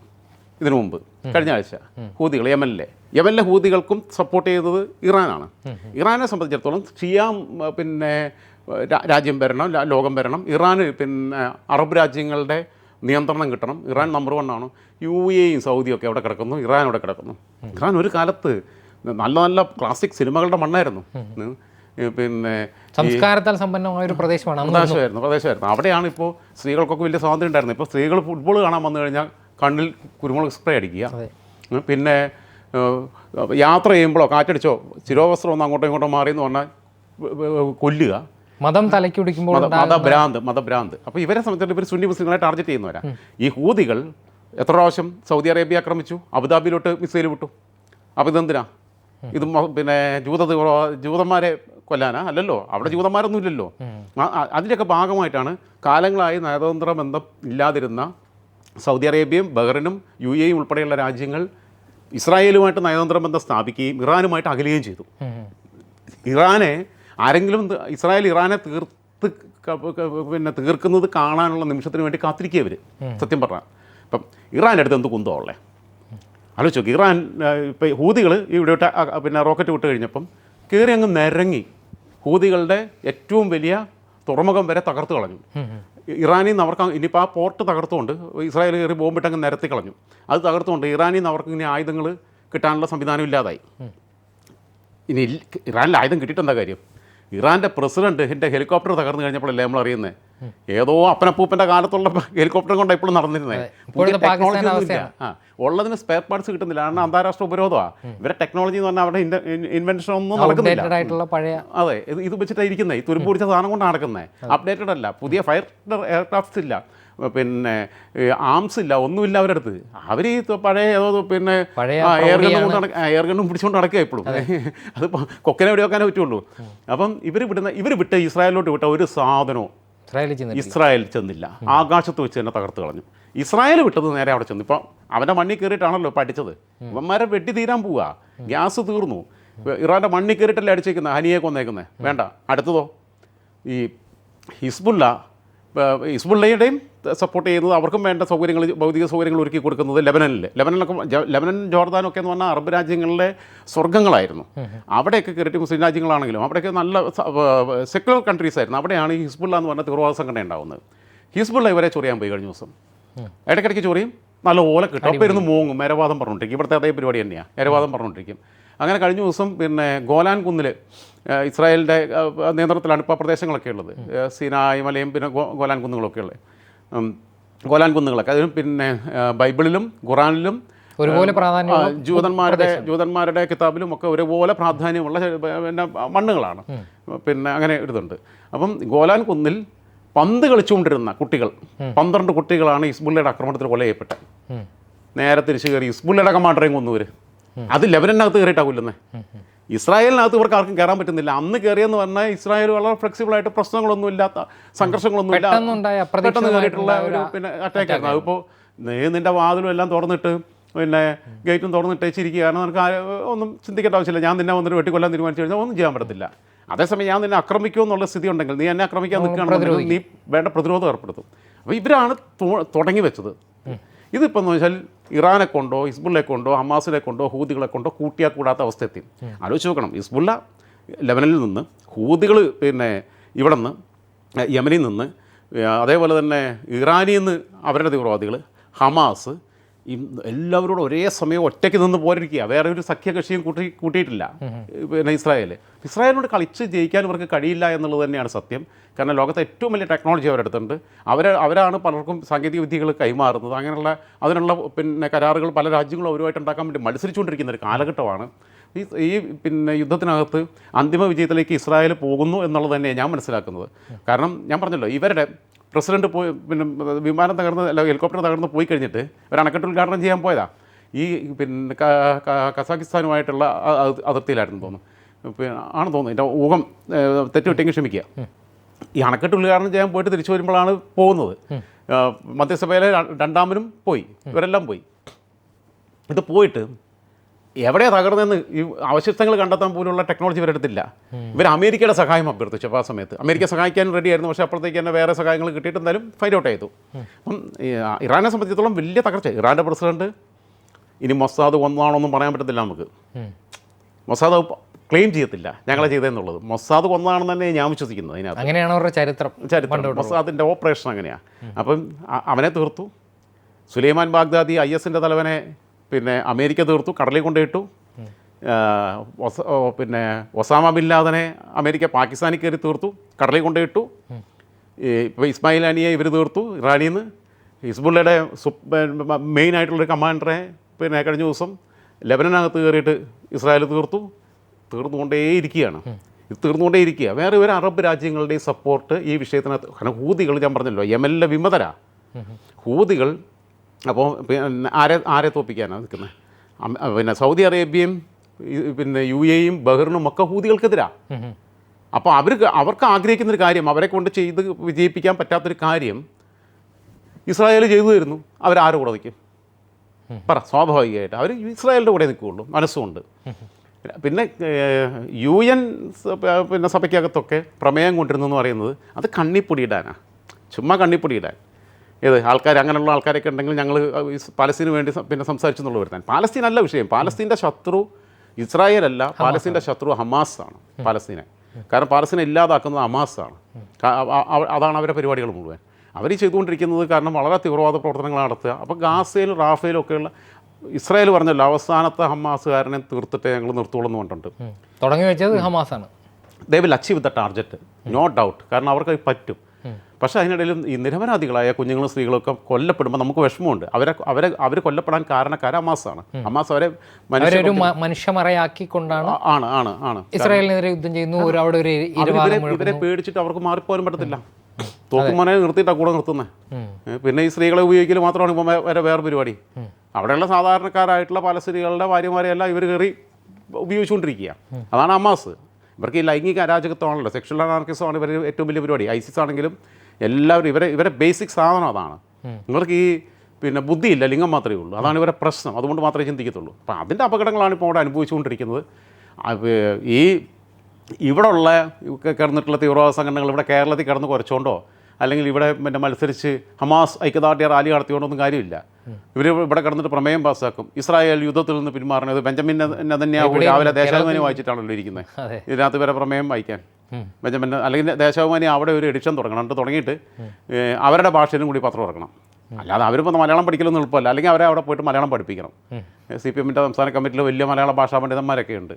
Speaker 1: ഇതിനു മുമ്പ്. കഴിഞ്ഞ ആഴ്ച. ഹൂതികൾ യമനിലെ. യമനിലെ ഹൂതികൾക്കും സപ്പോർട്ട് ചെയ്തത് ഇറാനാണ്. ഇറാനെ സംബന്ധിച്ചിടത്തോളം ഷിയാം പിന്നെ രാജ്യം വരണം ലോകം വരണം ഇറാന് പിന്നെ അറബ് രാജ്യങ്ങളുടെ നിയന്ത്രണം കിട്ടണം. ഇറാൻ നമ്പർ വൺ ആണ്. യു എയും സൗദിയും ഒക്കെ അവിടെ കിടക്കുന്നു ഇറാൻ അവിടെ കിടക്കുന്നു. ഇറാൻ ഒരു കാലത്ത് നല്ല നല്ല ക്ലാസിക് സിനിമകളുടെ മണ്ണായിരുന്നു. പിന്നെ
Speaker 2: സംസ്കാരത്താൽ സമ്പന്നമായ ഒരു പ്രദേശമാണ്
Speaker 1: പ്രദേശമായിരുന്നു പ്രദേശമായിരുന്നു. അവിടെയാണ് ഇപ്പോൾ സ്ത്രീകൾക്കൊക്കെ വലിയ സ്വാതന്ത്ര്യം ഉണ്ടായിരുന്നു ഇപ്പോൾ സ്ത്രീകൾ ഫുട്ബോൾ കാണാൻ വന്നു കഴിഞ്ഞാൽ കണ്ണിൽ കുരുമുളക് സ്പ്രേ അടിക്കുക. പിന്നെ യാത്ര ചെയ്യുമ്പോഴോ കാറ്റടിച്ചോ ശിരോവസ്ത്രം ഒന്ന് അങ്ങോട്ടോ ഇങ്ങോട്ടോ മാറി എന്ന് പറഞ്ഞാൽ കൊല്ലുക.
Speaker 2: മതം തലയ്ക്കുടിക്കുമ്പോൾ
Speaker 1: മത മതഭ്രാന്ത് മതഭ്രാന്ത്. അപ്പോൾ ഇവരെ സംബന്ധിച്ചിടത്തോളം ഇവർ സുന്നി മുസ്ലിങ്ങളെ ടാർഗറ്റ് ചെയ്യുന്നവരാ. ഈ ഹൂതികൾ എത്ര പ്രാവശ്യം സൗദി അറേബ്യ ആക്രമിച്ചു? അബുദാബിയിലോട്ട് മിസൈൽ വിട്ടു. അപ്പോൾ ഇതെന്തിനാ? ഇത് പിന്നെ ജൂത ജൂതന്മാരെ കൊല്ലാനാ? അല്ലല്ലോ. അവിടെ ജൂതന്മാരൊന്നും ഇല്ലല്ലോ അതിന്റെയൊക്കെ ഭാഗമായിട്ടാണ് കാലങ്ങളായി നയതന്ത്ര ബന്ധം ഇല്ലാതിരുന്ന സൗദി അറേബ്യയും ബഹ്റിനും യു എയും ഉൾപ്പെടെയുള്ള രാജ്യങ്ങൾ ഇസ്രായേലുമായിട്ട് നയതന്ത്ര ബന്ധം സ്ഥാപിക്കുകയും ഇറാനുമായിട്ട് അകലുകയും ചെയ്തു. ഇറാനെ ആരെങ്കിലും ഇസ്രായേൽ ഇറാനെ തീർത്ത് പിന്നെ തീർക്കുന്നത് കാണാനുള്ള നിമിഷത്തിന് വേണ്ടി കാത്തിരിക്കുക ഇവർ സത്യം പറഞ്ഞാൽ ഇപ്പം ഇറാന്റെ അടുത്ത് എന്ത് കുന്തോ ഉള്ളേ? ആലോചിച്ച് നോക്കി. ഇറാൻ ഇപ്പം ഹൂതികൾ ഇവിടെ പിന്നെ റോക്കറ്റ് വിട്ട് കഴിഞ്ഞപ്പം കയറി അങ്ങ് നിരങ്ങി. ഹൂതികളുടെ ഏറ്റവും വലിയ തുറമുഖം വരെ തകർത്ത് കളഞ്ഞു. ഇറാനിൽ നിന്ന് അവർക്ക് ഇനിയിപ്പോൾ ആ പോർട്ട് തകർത്തുകൊണ്ട് ഇസ്രായേൽ കയറി ബോംബിട്ട് അങ്ങ് നിരത്തി കളഞ്ഞു. അത് തകർത്തുകൊണ്ട് ഇറാനിൽ നിന്ന് അവർക്ക് ഇനി ആയുധങ്ങൾ കിട്ടാനുള്ള സംവിധാനം ഇല്ലാതായി. ഇനി ഇറാനിൽ ആയുധം കിട്ടിയിട്ടെന്താ കാര്യം? ഇറാന്റെ പ്രസിഡന്റ് എന്റെ ഹെലികോപ്റ്റർ തകർന്നു കഴിഞ്ഞപ്പോഴല്ലേ നമ്മൾ അറിയുന്നത് ഏതോ അപ്പനപ്പൂപ്പന്റെ കാലത്തുള്ള ഹെലികോപ്റ്റർ കൊണ്ടാണ് ഇപ്പോഴും നടന്നിരുന്നത് ടെക്നോളജി ആ ഉള്ളതിന് സ്പെയർ പാർട്സ് കിട്ടുന്നില്ല. കാരണം അന്താരാഷ്ട്ര ഉപരോധമാണ് ഇവരെ ടെക്നോളജി എന്ന് പറഞ്ഞാൽ അവരുടെ ഇൻവെൻഷൻ ഒന്നും നടക്കുന്നില്ല. അതെ ഇത് ഇത് വെച്ചിട്ടാണ് ഇരിക്കുന്നത് ഈ തുരുമ്പ് പിടിച്ച സാധനം കൊണ്ടാണ് നടക്കുന്നത് അപ്ഡേറ്റഡ് അല്ല. പുതിയ ഫയർ എയർക്രാഫ്റ്റ്സ് ഇല്ല. പിന്നെ ആംസ് ഇല്ല ഒന്നുമില്ല അവരുടെ അടുത്ത്. അവർ ഈ പഴയ ഏതോ പിന്നെ
Speaker 2: എയർഗണ്ണും
Speaker 1: എയർ ഗണ്ണും കൊണ്ട് നടക്ക എയർ ഗണ്ണും പിടിച്ചുകൊണ്ട് നടക്കുക എപ്പോഴും അത്. കൊക്കനെ വെടിവെക്കാനേ പറ്റുള്ളൂ. അപ്പം ഇവർ വിടുന്ന ഇവർ വിട്ട ഇസ്രായേലിലോട്ട് വിട്ട ഒരു സാധനവും ഇസ്രായേൽ ചെന്നില്ല. ആകാശത്ത് വെച്ച് തന്നെ തകർത്ത് കളഞ്ഞു. ഇസ്രായേൽ വിട്ടത് നേരെ അവിടെ ചെന്നു. ഇപ്പം അവന്റെ മണ്ണിൽ കയറിയിട്ടാണല്ലോ പഠിച്ചത്. ഇവന്മാരെ വെട്ടി തീരാൻ പോവുക ഗ്യാസ് തീർന്നു. ഇറാന്റെ മണ്ണിൽ കയറിയിട്ടല്ലേ അടിച്ചേക്കുന്നത് ഹനിയെ കൊന്നേക്കുന്നത് വേണ്ട അടുത്തതോ? ഈ ഹിസ്ബുല്ല ഹിസ്ബുള്ളയുടെയും സപ്പോർട്ട് ചെയ്യുന്നത് അവർക്കും വേണ്ട സൗകര്യങ്ങൾ ഭൗതിക സൗകര്യങ്ങൾ ഒരുക്കി കൊടുക്കുന്നത് ലെബനനിൽ. ലെബനനൊക്കെ ലെബനൻ ജോർദാനൊക്കെ എന്ന് പറഞ്ഞാൽ അറബ് രാജ്യങ്ങളിലെ സ്വർഗങ്ങളായിരുന്നു. അവിടെയൊക്കെ കയറിയിട്ട് മുസ്ലിം രാജ്യങ്ങളാണെങ്കിലും അവിടെയൊക്കെ നല്ല സെക്യുലർ കൺട്രീസ് ആയിരുന്നു. അവിടെയാണ് ഈ ഹിസ്ബുള്ള എന്ന് പറഞ്ഞ തീവ്രവാദ സംഘടന ഉണ്ടാകുന്നത് ഹിസ്ബുള്ള ഇവരെ ചൊറിയാൻ പോയി കഴിഞ്ഞ ദിവസം. ഇടയ്ക്കിടയ്ക്ക് ചൊറിയും നല്ല ഓല കിട്ടും. അപ്പോൾ ഇരുന്ന് മൂങ്ങും മേരവാദം പറഞ്ഞുകൊണ്ടിരിക്കും. ഇവിടുത്തെ അതേ പരിപാടി തന്നെയാണ് മേരവാദം പറഞ്ഞുകൊണ്ടിരിക്കും. അങ്ങനെ കഴിഞ്ഞ ദിവസം പിന്നെ ഗോലാൻ കുന്നിൽ ഇസ്രായേലിന്റെ നിയന്ത്രണത്തിലാണ് ഇപ്പോൾ പ്രദേശങ്ങളൊക്കെ ഉള്ളത്. സിനായ് മലയും പിന്നെ ഗോലാൻ കുന്നുകളൊക്കെ ഉള്ളത് ഗോലാൻ കുന്നുകളൊക്കെ. അതിന് പിന്നെ ബൈബിളിലും ഖുറാനിലും
Speaker 2: ഒരുപോലെ പ്രാധാന്യം
Speaker 1: ജൂതന്മാരുടെ ജൂതന്മാരുടെ കിതാബിലും ഒക്കെ ഒരുപോലെ പ്രാധാന്യമുള്ള പിന്നെ മണ്ണുകളാണ്. പിന്നെ അങ്ങനെ ഒരിതുണ്ട് അപ്പം ഗോലാൻ കുന്നിൽ പന്ത് കളിച്ചുകൊണ്ടിരുന്ന കുട്ടികൾ പന്ത്രണ്ട് കുട്ടികളാണ് ഇസ്ബുള്ളയുടെ ആക്രമണത്തിൽ കൊല ചെയ്യപ്പെട്ടത്. നേരെ തിരിച്ചു കയറി ഇസ്ബുള്ളയുടെ കമാൻഡറേയും കൊന്നുവര് അത് ലെബനനകത്ത് കയറിയിട്ടാണ് കൊല്ലുന്നത് ഇസ്രായേലിനകത്ത് ഇവർക്ക് ആർക്കും കയറാൻ പറ്റുന്നില്ല. അന്ന് കയറിയെന്ന് പറഞ്ഞാൽ ഇസ്രായേൽ വളരെ ഫ്ലെക്സിബിൾ ആയിട്ട് പ്രശ്നങ്ങളൊന്നും ഇല്ലാത്ത സംഘർഷങ്ങളൊന്നും ഇല്ല പെട്ടെന്ന് കയറിയിട്ടുള്ള ഒരു പിന്നെ അറ്റാക്ക് ആയിരുന്നു. അതിപ്പോൾ നീ നിന്റെ വാതിലും എല്ലാം തുറന്നിട്ട് പിന്നെ ഗേറ്റും തുറന്നിട്ട് കാരണം നിനക്ക് ഒന്നും ചിന്തിക്കേണ്ട ആവശ്യമില്ല. ഞാൻ നിന്നെ വന്നിട്ട് വെട്ടിക്കൊല്ലാൻ തീരുമാനിച്ചു കഴിഞ്ഞാൽ ഒന്നും ചെയ്യാൻ പറ്റത്തില്ല. അതേസമയം ഞാൻ നിന്നെ ആക്രമിക്കുമോ എന്നുള്ള സ്ഥിതി ഉണ്ടെങ്കിൽ നീ എന്നെ ആക്രമിക്കാൻ നിൽക്കുകയാണെന്നുണ്ടെങ്കിൽ നീ വേണ്ട പ്രതിരോധം ഏർപ്പെടുത്തും. അപ്പോൾ ഇവരാണ് തുടങ്ങി വെച്ചത്. ഇതിപ്പോൾ എന്ന് വെച്ചാൽ ഇറാനെ കൊണ്ടോ ഹിസ്ബുള്ളെ കൊണ്ടോ ഹമാസിനെ കൊണ്ടോ ഹൂദികളെ കൊണ്ടോ കൂട്ടിയാൽ കൂടാത്ത അവസ്ഥ എത്തി ആലോചിച്ച് നോക്കണം. ഹിസ്ബുള്ള ലെബനനിൽ നിന്ന് ഹൂദികൾ പിന്നെ ഇവിടെ നിന്ന് യമനിൽ നിന്ന് അതേപോലെ തന്നെ ഇറാനിൽ നിന്ന് അവരുടെ തീവ്രവാദികൾ ഹമാസ് ഈ എല്ലാവരോടും ഒരേ സമയം ഒറ്റയ്ക്ക് നിന്ന് പോരിരിക്കുക വേറെ ഒരു സഖ്യകക്ഷിയും കൂട്ടി കൂട്ടിയിട്ടില്ല. പിന്നെ ഇസ്രായേൽ ഇസ്രായേലിനോട് കളിച്ച് ജയിക്കാൻ ഇവർക്ക് കഴിയില്ല എന്നുള്ളത് തന്നെയാണ് സത്യം. കാരണം ലോകത്തെ ഏറ്റവും വലിയ ടെക്നോളജി അവരെടുത്തുണ്ട് അവർ അവരാണ് പലർക്കും സാങ്കേതിക വിദ്യകൾ കൈമാറുന്നത്. അങ്ങനെയുള്ള അതിനുള്ള പിന്നെ കരാറുകൾ പല രാജ്യങ്ങളും അവരുമായിട്ട് ഉണ്ടാക്കാൻ വേണ്ടി മത്സരിച്ചുകൊണ്ടിരിക്കുന്ന ഒരു കാലഘട്ടമാണ്. ഈ ഈ പിന്നെ യുദ്ധത്തിനകത്ത് അന്തിമ വിജയത്തിലേക്ക് ഇസ്രായേൽ പോകുന്നു എന്നുള്ളത് തന്നെയാണ് ഞാൻ മനസ്സിലാക്കുന്നത്. കാരണം ഞാൻ പറഞ്ഞല്ലോ ഇവരുടെ പ്രസിഡന്റ് പോയി പിന്നെ വിമാനം തകർന്ന് അല്ല ഹെലികോപ്റ്റർ തകർന്ന് പോയി കഴിഞ്ഞിട്ട് ഒരു അണക്കെട്ട് ഉദ്ഘാടനം ചെയ്യാൻ പോയതാ. ഈ പിന്നെ കസാഖിസ്ഥാനുമായിട്ടുള്ള അതിർത്തിയിലായിരുന്നു തോന്നുന്നു. പിന്നെ ആണ് തോന്നുന്നു. എന്റെ ഊഹം തെറ്റുപറ്റെങ്കിൽ ക്ഷമിക്കുക. ഈ അണക്കെട്ട് ഉദ്ഘാടനം ചെയ്യാൻ പോയിട്ട് തിരിച്ചു വരുമ്പോഴാണ് പോകുന്നത്. മധ്യസഭയിലെ മന്ത്രിസഭയിലെ രണ്ടാമനും പോയി. ഇവരെല്ലാം പോയി. ഇത് പോയിട്ട് എവിടെയാ തകർന്നെന്ന് ഈ അവശിഷ്ടങ്ങൾ കണ്ടെത്താൻ പോലുള്ള ടെക്നോളജി ഇവരെടുത്തില്ല ഇവർ അമേരിക്കയുടെ സഹായം അഭ്യർത്ഥിച്ചു അപ്പോൾ ആ സമയത്ത്. അമേരിക്ക സഹായിക്കാൻ റെഡി ആയിരുന്നു. പക്ഷേ അപ്പോഴത്തേക്ക് തന്നെ വേറെ സഹായങ്ങൾ കിട്ടിയിട്ട് എന്തായാലും ഫൈൻഡ് ഔട്ട് ചെയ്തു അപ്പം ഇറാനെ സംബന്ധിച്ചിടത്തോളം വലിയ തകർച്ച. ഇറാന്റെ പ്രസിഡന്റ് ഇനി മൊസാദ് കൊന്നാണോന്നും പറയാൻ പറ്റത്തില്ല നമുക്ക്. മൊസാദ് ക്ലെയിം ചെയ്യത്തില്ല. ഞങ്ങളെ ചെയ്തതെന്നുള്ളത് മൊസാദ് കൊന്നതാണെന്ന് തന്നെ ഞാൻ വിശ്വസിക്കുന്നത് അതിനകത്ത്.
Speaker 2: അങ്ങനെയാണ് അവരുടെ ചരിത്രം?
Speaker 1: ചരിത്രം. മൊസാദിന്റെ ഓപ്പറേഷൻ അങ്ങനെയാണ് അപ്പം അവനെ തീർത്തു. സുലൈമാൻ ബാഗ്ദാദി ഐ എസിന്റെ തലവനെ പിന്നെ അമേരിക്ക തീർത്തു കടലിൽ ഓ, പിന്നെ ഒസാമ ബിൻ ലാദനെ അമേരിക്ക പാകിസ്ഥാനിൽ കയറി തീർത്തു കടലിൽ കൊണ്ടിട്ടു ഇപ്പോൾ ഇസ്മായിൽ അനിയെ ഇവർ തീർത്തു ഇറാനിൽ നിന്ന് ഹിസ്ബുള്ളയുടെ മെയിൻ ആയിട്ടുള്ളൊരു കമാൻഡറെ പിന്നെ കഴിഞ്ഞ ദിവസം ലെബനനകത്ത് കയറിയിട്ട് ഇസ്രായേൽ തീർത്തു. തീർന്നുകൊണ്ടേയിരിക്കുകയാണ്. ഇത് തീർന്നുകൊണ്ടേയിരിക്കുക. വേറെ ഒരു അറബ് രാജ്യങ്ങളുടെയും സപ്പോർട്ട് ഈ വിഷയത്തിനകത്ത് കാരണം ഹൂതികൾ ഞാൻ പറഞ്ഞല്ലോ യമനിലെ വിമതരാ. ഹൂതികൾ അപ്പോൾ പിന്നെ ആരെ ആരെ തോപ്പിക്കാനാണ് നിൽക്കുന്നത് പിന്നെ സൗദി അറേബ്യയും പിന്നെ യു എയും ബഹ്റിനും ഒക്കെ ഹൂതികൾക്കെതിരാ.
Speaker 2: ഉം, ഉം.
Speaker 1: അപ്പോൾ അവർക്ക് അവർക്ക് ആഗ്രഹിക്കുന്നൊരു കാര്യം അവരെ കൊണ്ട് ചെയ്ത് വിജയിപ്പിക്കാൻ പറ്റാത്തൊരു കാര്യം ഇസ്രായേൽ ചെയ്തു തരുന്നു. അവരാരുടെ കൂടെ നിൽക്കും. പറ സ്വാഭാവികമായിട്ട്. അവർ ഇസ്രായേലിന്റെ കൂടെ നിൽക്കുകയുള്ളൂ മനസ്സുകൊണ്ട്. പിന്നെ യു എൻ പിന്നെ സഭയ്ക്കകത്തൊക്കെ പ്രമേയം കൊണ്ടിരുന്നു എന്ന് പറയുന്നത് അത് കണ്ണിപ്പൊടിയിടാനാണ് ചുമ്മാ കണ്ണിപ്പൊടിയിടാൻ. ഏത് ആൾക്കാർ അങ്ങനെയുള്ള ആൾക്കാരൊക്കെ ഉണ്ടെങ്കിൽ ഞങ്ങൾ പാലസ്തീന് വേണ്ടി പിന്നെ സംസാരിച്ചു എന്നുള്ള വരുത്താൻ പാലസ്തീൻ അല്ല വിഷയം. പാലസ്തീന്റെ ശത്രു ഇസ്രായേൽ അല്ല പാലസ്തീന്റെ ശത്രു ഹമാസ് ആണ് പാലസ്തീനെ. കാരണം പാലസ്തീനെ ഇല്ലാതാക്കുന്നത് ഹമാസ് അ- അതാണ് അവരുടെ പരിപാടികൾ മുഴുവൻ. അവർ ചെയ്തുകൊണ്ടിരിക്കുന്നത് കാരണം വളരെ തീവ്രവാദ പ്രവർത്തനങ്ങൾ നടത്തുക. അപ്പോൾ ഗാസയിലും റാഫേലും ഒക്കെയുള്ള ഇസ്രായേൽ പറഞ്ഞല്ലോ അവസാനത്തെ ഹമാസുകാരനെ തീർത്തിട്ട് ഞങ്ങൾ നിർത്തുള്ളൂ എന്ന് പറഞ്ഞിട്ടുണ്ട്.
Speaker 2: തുടങ്ങി വെച്ചത് ഹമാസാണ്.
Speaker 1: They will achieve the target no doubt കാരണം അവർക്ക് പറ്റും. പക്ഷേ അതിനിടയിലും ഈ നിരപരാധികളായ കുഞ്ഞുങ്ങളും സ്ത്രീകളൊക്കെ കൊല്ലപ്പെടുമ്പോൾ നമുക്ക് വിഷമമുണ്ട്. അവരെ അവരെ അവർ കൊല്ലപ്പെടാൻ കാരണക്കാർ അമാസാണ്. അമാസ് അവരെ മനുഷ്യ
Speaker 2: മനുഷ്യമറയാക്കിക്കൊണ്ടാണ്
Speaker 1: ആണ് ആണ് ആണ്.
Speaker 2: ഇസ്രായേലിനെതിരെ യുദ്ധം ചെയ്യുന്നു അവിടെ ഒരു
Speaker 1: ഇവരെ പേടിച്ചിട്ട് അവർക്ക് മാറിപ്പോകാൻ പറ്റത്തില്ല. തോക്കുമാനെ നിർത്തിയിട്ടാണ് കൂടെ നിർത്തുന്നത്. പിന്നെ ഈ സ്ത്രീകളെ ഉപയോഗിക്കൽ മാത്രമാണ് ഇപ്പം വരെ വേറെ വേറെ പരിപാടി. അവിടെയുള്ള സാധാരണക്കാരായിട്ടുള്ള പല സ്ത്രീകളുടെ ഭാര്യമാരെയെല്ലാം ഇവർ കയറി ഉപയോഗിച്ചുകൊണ്ടിരിക്കുക. അതാണ് അമാസ്. ഇവർക്ക് ഈ ലൈംഗിക അരാജകത്വമാണല്ലോ. സെക്ഷൽ അനാർക്കിസമാണ് ഇവർ ഏറ്റവും വലിയ പരിപാടി. ഐസിസ് ആണെങ്കിലും എല്ലാവരും ഇവരെ ഇവരെ ബേസിക് സാധനം അതാണ്. നിങ്ങൾക്ക് ഈ പിന്നെ ബുദ്ധിയില്ല ലിംഗം മാത്രമേ ഉള്ളൂ. അതാണ് ഇവരെ പ്രശ്നം. അതുകൊണ്ട് മാത്രമേ ചിന്തിക്കത്തുള്ളൂ. അപ്പം അതിന്റെ അപകടങ്ങളാണ് ഇപ്പോൾ അവിടെ അനുഭവിച്ചുകൊണ്ടിരിക്കുന്നത്. ഈ ഇവിടെ ഉള്ള കിടന്നിട്ടുള്ള തീവ്രവാദ സംഘടനകൾ ഇവിടെ കേരളത്തിൽ കിടന്ന് കുറച്ചുകൊണ്ടോ അല്ലെങ്കിൽ ഇവിടെ പിന്നെ മത്സരിച്ച് ഹമാസ് ഐക്യദാർഢ്യ റാലി നടത്തിയോണ്ടൊന്നും കാര്യമില്ല. ഇവർ ഇവിടെ കിടന്നിട്ട് പ്രമേയം പാസ്സാക്കും ഇസ്രായേൽ യുദ്ധത്തിൽ നിന്ന് പിന്മാറണത് ബെഞ്ചമിൻ നെതന്യാഹു രാവിലെ ദേശാഭിമാനി വായിച്ചിട്ടാണല്ലോ ഇരിക്കുന്നത്. ഇതിനകത്ത് വരെ പ്രമേയം വായിക്കാൻ. ബെഞ്ചമിൻ അല്ലെങ്കിൽ ദേശാഭിമാനി അവിടെ ഒരു എഡിഷൻ തുടങ്ങണം. എന്നിട്ട് തുടങ്ങിയിട്ട് അവരുടെ ഭാഷയിലും കൂടി പത്രം ഇറക്കണം. അല്ലാതെ അവരിപ്പോൾ മലയാളം പഠിക്കലൊന്നും എളുപ്പമല്ല. അല്ലെങ്കിൽ അവരെ അവിടെ പോയിട്ട് മലയാളം പഠിപ്പിക്കണം. സി പി എമ്മിന്റെ സംസ്ഥാന കമ്മിറ്റിയിൽ വലിയ മലയാള ഭാഷാ പണ്ഡിതന്മാരൊക്കെ ഉണ്ട്.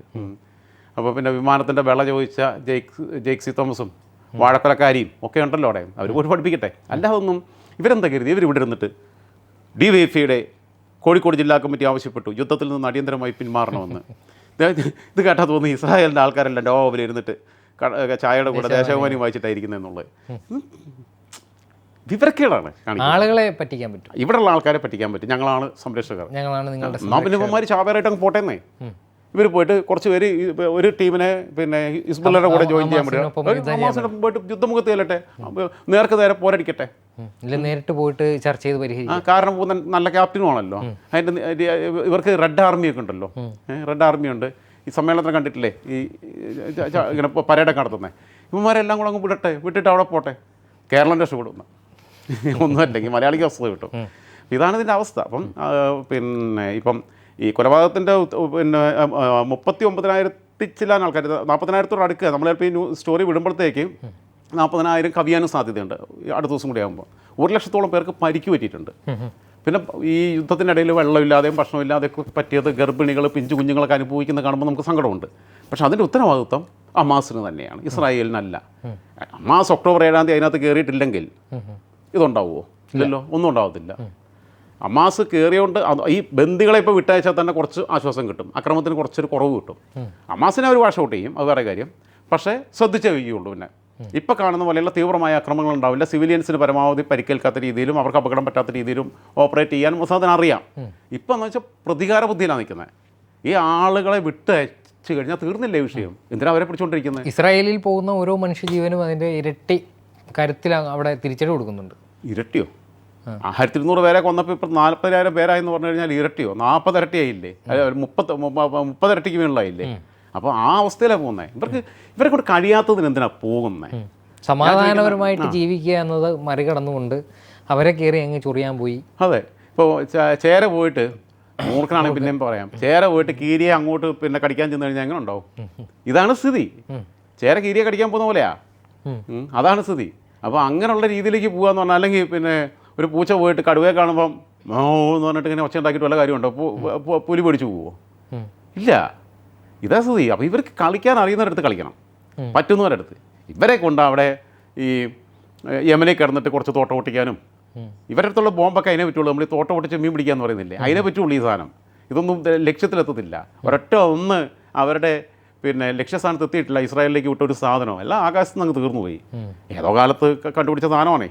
Speaker 1: അപ്പോൾ പിന്നെ വിമാനത്തിന്റെ വെള്ള ചോദിച്ച ജെയ്ക്സ് ജെയ്ക്സി തോമസും വാഴക്കൊലക്കാരിയും ഒക്കെ ഉണ്ടല്ലോ അവിടെ. അവർ പോയിട്ട് പഠിപ്പിക്കട്ടെ. അല്ലാതെ ഒന്നും ഇവരെന്താ കരുതി? ഇവർ ഇവിടെ ഇരുന്നിട്ട് ഡി വൈ എഫ് ഐയുടെ കോഴിക്കോട് ജില്ലാ കമ്മിറ്റി ആവശ്യപ്പെട്ടു. യുദ്ധത്തിൽ നിന്ന് അടിയന്തരമായി പിന്മാറണമെന്ന്. ഇത് ഇത് കേട്ടാ തോന്നുന്നു ഇസ്രായേലിന്റെ ആൾക്കാരെല്ലാം ക- ചായയുടെ കൂടെ ദേശാഭിമാനി വായിച്ചിട്ടായിരിക്കുന്നത് എന്നുള്ളത്. വിവരക്കേടാണ്
Speaker 2: ആളുകളെ പറ്റിക്കാൻ പറ്റും.
Speaker 1: ഇവിടെയുള്ള ആൾക്കാരെ പറ്റിക്കാൻ പറ്റും. ഞങ്ങളാണ് സംരക്ഷകർ.
Speaker 2: ഞങ്ങളാണ് നിങ്ങളുടെ
Speaker 1: എന്നാ പിന്നെ ഇവന്മാർ ചാവേറായിട്ട് അങ്ങ് പോട്ടേന്നേ. ഇവർ പോയിട്ട് കുറച്ച് പേര് ഒരു ടീമിനെ പിന്നെ ഹിസ്ബുള്ളയുടെ കൂടെ ജോയിൻ ചെയ്യാൻ പറ്റും പോയിട്ട് യുദ്ധമുഖത്ത് ചെല്ലട്ടെ. നേർക്ക് നേരെ പോരടിക്കട്ടെ.
Speaker 2: നേരിട്ട് പോയിട്ട് ചർച്ച ചെയ്ത് പരിഹരിക്കും.
Speaker 1: കാരണം പോകുന്ന നല്ല ക്യാപ്റ്റനും ആണല്ലോ. അതിന്റെ ഇവർക്ക് റെഡ് ആർമിയൊക്കെ ഉണ്ടല്ലോ. റെഡ് ആർമി ഉണ്ട് ഈ സമ്മേളനത്തിന് കണ്ടിട്ടില്ലേ? ഈ ഇങ്ങനെ പരേഡൊക്കെ നടത്തുന്നത് ഇവന്മാരെല്ലാം കൂടെ അങ്ങ് വിടട്ടെ വിട്ടിട്ട് അവിടെ പോട്ടെ. കേരളം രക്ഷപ്പെടുന്നു. ഒന്നും അല്ലെങ്കിൽ മലയാളിക്ക് അവസ്ഥ കിട്ടും. ഇതാണ് ഇതിന്റെ അവസ്ഥ. അപ്പം പിന്നെ ഇപ്പം ഈ കൊലപാതകത്തിന്റെ പിന്നെ മുപ്പത്തി ഒമ്പതിനായിരത്തി ചില്ലാൻ ആൾക്കാർ നാൽപ്പതിനായിരത്തോട് അടുക്കുക നമ്മൾ ചിലപ്പോൾ ഈ ന്യൂ സ്റ്റോറി വിടുമ്പോഴത്തേക്ക് നാൽപ്പതിനായിരം കവിയാനും സാധ്യതയുണ്ട്. അടുത്ത ദിവസം കൂടി ആകുമ്പോൾ ഒരു ലക്ഷത്തോളം പേർക്ക് പരിക്ക് പറ്റിയിട്ടുണ്ട്. പിന്നെ ഈ യുദ്ധത്തിനിടയിൽ വെള്ളമില്ലാതെയും ഭക്ഷണമില്ലാതെയൊക്കെ പറ്റിയത് ഗർഭിണികൾ പിഞ്ചു കുഞ്ഞുങ്ങളൊക്കെ അനുഭവിക്കുന്ന കാണുമ്പോൾ നമുക്ക് സങ്കടമുണ്ട്. പക്ഷെ അതിന്റെ ഉത്തരവാദിത്വം അമാസിന് തന്നെയാണ് ഇസ്രായേലിനല്ല. അമാസ് ഒക്ടോബർ ഏഴാം തീയതി അതിനകത്ത് കയറിയിട്ടില്ലെങ്കിൽ ഇതുണ്ടാവുമോ? ഇല്ലല്ലോ ഒന്നും ഉണ്ടാവത്തില്ല. അമാസ് കയറിയോണ്ട് ഈ ബന്ദികളെ ഇപ്പോൾ വിട്ടയച്ചാൽ തന്നെ കുറച്ച് ആശ്വാസം കിട്ടും. അക്രമത്തിന് കുറച്ചൊരു കുറവ് കിട്ടും. അമാസിനെ അവർ വാഷ് ഔട്ട് ചെയ്യും അത് വേറെ കാര്യം. പക്ഷേ ശ്രദ്ധിച്ചേ വയ്യുള്ളൂ പിന്നെ. ഇപ്പം കാണുന്ന പോലെയുള്ള തീവ്രമായ ആക്രമണങ്ങൾ ഉണ്ടാവില്ല. സിവിലിയൻസിന് പരമാവധി പരിക്കേൽക്കാത്ത രീതിയിലും അവർക്ക് അപകടം പറ്റാത്ത രീതിയിലും ഓപ്പറേറ്റ് ചെയ്യാൻ മൊസാദിന് അറിയാം. ഇപ്പം എന്ന് വെച്ചാൽ പ്രതികാര ബുദ്ധിയിലാണ് നിൽക്കുന്നത്. ഈ ആളുകളെ വിട്ട് അയച്ചു കഴിഞ്ഞാൽ തീർന്നില്ലേ വിഷയം? എന്തിനാ അവരെ പിടിച്ചുകൊണ്ടിരിക്കുന്നത്?
Speaker 2: ഇസ്രായേലിൽ പോകുന്ന ഓരോ മനുഷ്യജീവനും അതിന്റെ ഇരട്ടി കരുത്തിൽ അവിടെ തിരിച്ചടി കൊടുക്കുന്നുണ്ട്.
Speaker 1: ഇരട്ടിയോ? ആയിരത്തി ഇരുന്നൂറ് പേരെ കൊന്നപ്പോൾ ഇപ്പം നാൽപ്പതിനായിരം പേരായെന്ന് പറഞ്ഞു കഴിഞ്ഞാൽ ഇരട്ടിയോ? നാൽപ്പത് ഇരട്ടിയായില്ലേ? മുപ്പത് മുപ്പത് ഇരട്ടിക്ക് വീണിലായില്ലേ അപ്പോൾ ആ അവസ്ഥയിലാണ് പോകുന്നത് ഇവർക്ക് ഇവരെ കൊണ്ട് കഴിയാത്തതിന് എന്തിനാ പോകുന്നത്
Speaker 2: സമാധാനപരമായിട്ട് ജീവിക്കുക എന്നത് മറികടന്നുകൊണ്ട് അവരെ കയറി അങ്ങ് ചൊറിയാൻ പോയി.
Speaker 1: അതെ. ഇപ്പോൾ ചേര പോയിട്ട് മൂർഖനാണെങ്കിൽ പിന്നെയും പറയാം. ചേര പോയിട്ട് കീരിയെ അങ്ങോട്ട് പിന്നെ കടിക്കാൻ ചെന്ന് കഴിഞ്ഞാൽ എങ്ങനെ ഉണ്ടാവും? ഇതാണ് സ്ഥിതി. ചേര കീരിയെ കടിക്കാൻ പോകുന്ന പോലെയാ. അതാണ് സ്ഥിതി. അപ്പോൾ അങ്ങനെയുള്ള രീതിയിലേക്ക് പോകാന്ന് പറഞ്ഞാൽ അല്ലെങ്കിൽ പിന്നെ ഒരു പൂച്ച പോയിട്ട് കടുവയെ കാണുമ്പം ഓ എന്ന് പറഞ്ഞിട്ട് ഇങ്ങനെ ഒച്ച ഉണ്ടാക്കിയിട്ട് വല്ല കാര്യമുണ്ടോ? പുലി പിടിച്ചു പോവോ? ഇല്ല. ഇതാ സ്ഥിതി അപ്പോൾ ഇവർക്ക് കളിക്കാൻ അറിയുന്നവരടുത്ത് കളിക്കണം. പറ്റുന്നവരടുത്ത്. ഇവരെ കൊണ്ട് അവിടെ ഈ യമനെ യമനിൽ കിടന്നിട്ട് കുറച്ച് തോട്ടം പൊട്ടിക്കാനും ഇവരുടെ അടുത്തുള്ള ബോംബൊക്കെ അതിനെ പറ്റുള്ളൂ. നമ്മൾ ഈ തോട്ടം പൊട്ടിച്ച് മീൻ പിടിക്കാന്ന് പറയുന്നില്ലേ? അതിനെ പറ്റുള്ളൂ ഈ സാധനം. ഇതൊന്നും ലക്ഷ്യത്തിലെത്തത്തില്ല. ഒരൊറ്റ ഒന്ന് അവരുടെ പിന്നെ ലക്ഷ്യസ്ഥാനത്ത് എത്തിയിട്ടില്ല. ഇസ്രായേലിലേക്ക് വിട്ട ഒരു സാധനം എല്ലാം ആകാശത്ത് നിന്ന് അങ്ങ് തീർന്നു പോയി. ഏതോ കാലത്ത് കണ്ടുപിടിച്ച സാധനമാണേ.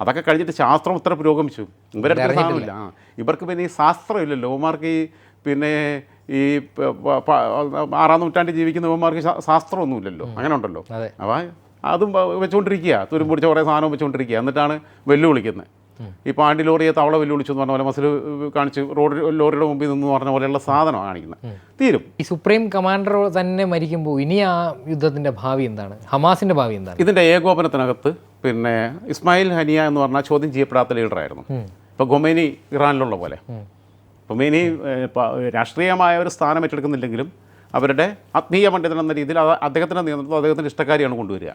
Speaker 1: അതൊക്കെ കഴിഞ്ഞിട്ട് ശാസ്ത്രം ഇത്ര പുരോഗമിച്ചു ഇവരുടെ സാധനമില്ല. ഇവർക്ക് പിന്നെ ഈ ശാസ്ത്രം ഇല്ലല്ലോ. ഇവന്മാർക്ക് ഈ പിന്നെ ഈ ആറാം നൂറ്റാണ്ടിൽ ജീവിക്കുന്ന ഇവന്മാർക്ക് ശാസ്ത്രമൊന്നുമില്ലല്ലോ. അങ്ങനെ ഉണ്ടല്ലോ
Speaker 2: അതെ.
Speaker 1: അപ്പോൾ അതും വെച്ചുകൊണ്ടിരിക്കുക തുരും പിടിച്ച കുറേ സാധനം വെച്ചുകൊണ്ടിരിക്കുക എന്നിട്ടാണ് വെല്ലുവിളിക്കുന്നത് ഈ പാണ്ടി ലോറിയെ തവള വെല്ലുവിളിച്ചു എന്ന് പറഞ്ഞ പോലെ മസിൽ കാണിച്ച് റോഡ് ലോറിയുടെ മുമ്പിൽ നിന്ന് പറഞ്ഞ പോലെയുള്ള സാധനമാണ് കാണിക്കുന്നത് തീരും.
Speaker 2: ഈ സുപ്രീം കമാൻഡർ തന്നെ മരിക്കുമ്പോൾ ഇനി ആ യുദ്ധത്തിന്റെ ഭാവി എന്താണ്? ഹമാസിന്റെ ഭാവി എന്താണ്?
Speaker 1: ഇതിന്റെ ഏകോപനത്തിനകത്ത് പിന്നെ ഇസ്മായിൽ ഹനിയ എന്ന് പറഞ്ഞാൽ ചോദ്യം ചെയ്യപ്പെടാത്ത ലീഡറായിരുന്നു. ഇപ്പോൾ ഗൊമേനി ഇറാനിലുള്ള പോലെ. ഗൊമേനി ഇനി രാഷ്ട്രീയമായ ഒരു സ്ഥാനം ഏറ്റെടുക്കുന്നില്ലെങ്കിലും അവരുടെ ആത്മീയ പണ്ഡിതൻ എന്ന രീതിയിൽ അത് അദ്ദേഹത്തിന്റെ നിയന്ത്രണത്തിൽ അദ്ദേഹത്തിന്റെ ഇഷ്ടക്കാരിയാണ് കൊണ്ടുവരിക.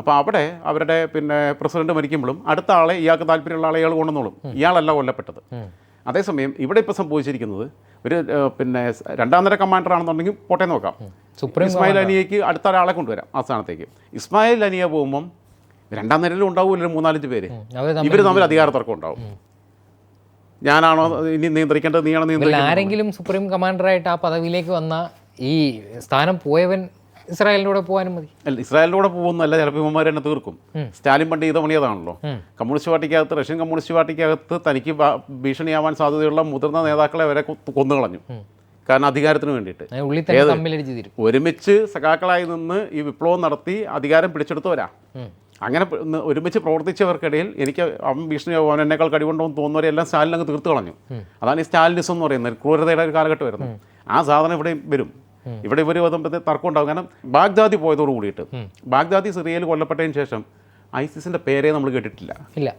Speaker 1: അപ്പോൾ അവിടെ അവരുടെ പിന്നെ പ്രസിഡന്റ് മരിക്കുമ്പോഴും അടുത്ത ആളെ ഇയാൾക്ക് താല്പര്യമുള്ള ആളെ ഇയാൾ കൊണ്ടുവന്നോളും. ഇയാളല്ല കൊല്ലപ്പെട്ടത്. അതേസമയം ഇവിടെ ഇപ്പോൾ സംഭവിച്ചിരിക്കുന്നത് ഒരു പിന്നെ രണ്ടാം നിര കമാൻഡർ ആണെന്നുണ്ടെങ്കിൽ പോട്ടെ നോക്കാം.
Speaker 2: സുപ്രീം
Speaker 1: ഇസ്മായിൽ അനിയയ്ക്ക് അടുത്ത ഒരാളെ കൊണ്ടുവരാം ആ സ്ഥാനത്തേക്ക്. ഇസ്മായിൽ അനിയ പോകുമ്പം രണ്ടാം നിരയിലും ഉണ്ടാവുമല്ലോ മൂന്നാലഞ്ച് പേര്. ഇവർ തമ്മിൽ അധികാര തർക്കം ഉണ്ടാവും. ഞാനാണോ ഇനി നിയന്ത്രിക്കേണ്ടത്? നീയാണോ
Speaker 2: ഇതിൽ
Speaker 1: നിയന്ത്രിക്കേണ്ടത്?
Speaker 2: ആരെങ്കിലും സുപ്രീം കമാൻഡറായിട്ട് ആ പദവിയിലേക്ക് വന്ന ഈ സ്ഥാനം പോയവൻ ഇസ്രായേലിലൂടെ പോകാനും മതി.
Speaker 1: അല്ല ഇസ്രായേലിലൂടെ പോകുന്നല്ല ചിലപ്പോൾ ഇവന്മാർ തന്നെ തീർക്കും. സ്റ്റാലിൻ പണ്ട് ചെയ്ത പണിയതാണല്ലോ. കമ്മ്യൂണിസ്റ്റ് പാർട്ടിക്കകത്ത് റഷ്യൻ കമ്മ്യൂണിസ്റ്റ് പാർട്ടിക്കകത്ത് തനിക്ക് ഭീഷണിയാവാൻ സാധ്യതയുള്ള മുതിർന്ന നേതാക്കളെ വരെ കൊന്നു കൊന്നുകളഞ്ഞു. കാരണം അധികാരത്തിന് വേണ്ടിയിട്ട്. ഒരുമിച്ച് സഖാക്കളായി നിന്ന് ഈ വിപ്ലവം നടത്തി അധികാരം പിടിച്ചെടുത്തവരാ. അങ്ങനെ ഒരുമിച്ച് പ്രവർത്തിച്ചവർക്കിടയിൽ എനിക്ക് ഭീഷണി അവൻ എന്നേക്കാൾ കഴിവുണ്ടോന്ന് തോന്നുന്നവരെല്ലാം സ്റ്റാലിൻ അങ്ങ് തീർത്തു കളഞ്ഞു. അതാണ് ഈ സ്റ്റാലിനിസം എന്ന് പറയുന്നത്. ക്രൂരതയുടെ ഒരു കാലഘട്ടം വരുന്നത് ആ സാധനം ഇവിടെ വരും. ഇവിടെ ഇവർ വന്നപ്പോഴത്തെ തർക്കം ഉണ്ടാകും കാരണം ബാഗ്ദാദി പോയതോട് കൂടിയിട്ട് ബാഗ്ദാദി സിറിയയിൽ കൊല്ലപ്പെട്ടതിന് ശേഷം ഐസിസിന്റെ പേരെ നമ്മൾ കേട്ടിട്ടില്ല.
Speaker 2: ഇല്ല.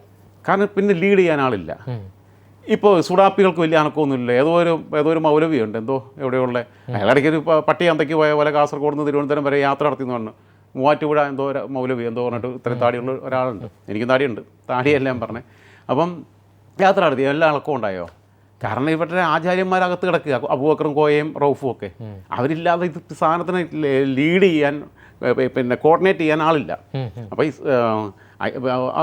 Speaker 1: കാരണം പിന്നെ ലീഡ് ചെയ്യാൻ ആളില്ല. ഇപ്പോൾ സുഡാപ്പികൾക്ക് വലിയ അണക്കമൊന്നുമില്ല ഏതോ ഒരു ഏതോ ഒരു മൗലവിയുണ്ട്. എന്തോ എവിടെയുള്ള അയാളിടയ്ക്ക് ഒരു പട്ടിയാന്തയ്ക്ക് പോയ പോലെ കാസർഗോഡ് നിന്ന് തിരുവനന്തപുരം വരെ യാത്ര നടത്തി എന്ന് പറഞ്ഞു. മൂവാറ്റുപുഴ എന്തോ ഒരു മൗലവി എന്തോ പറഞ്ഞിട്ട് ഇത്രയും താടിയുള്ള ഒരാളുണ്ട്. എനിക്കും താടിയുണ്ട്. താടിയെല്ലാം പറഞ്ഞേ. അപ്പം യാത്ര നടത്തി. എല്ലാ ഇളക്കവും ഉണ്ടായോ? കാരണം ഇവരുടെ ആചാര്യന്മാരകത്ത് കിടക്കുക. അബൂബക്കറും കോയയും റൌഫും ഒക്കെ. അവരില്ലാതെ ഇത് സാധനത്തിന് ലീഡ് ചെയ്യാൻ പിന്നെ കോർഡിനേറ്റ് ചെയ്യാൻ ആളില്ല. അപ്പോൾ ഈ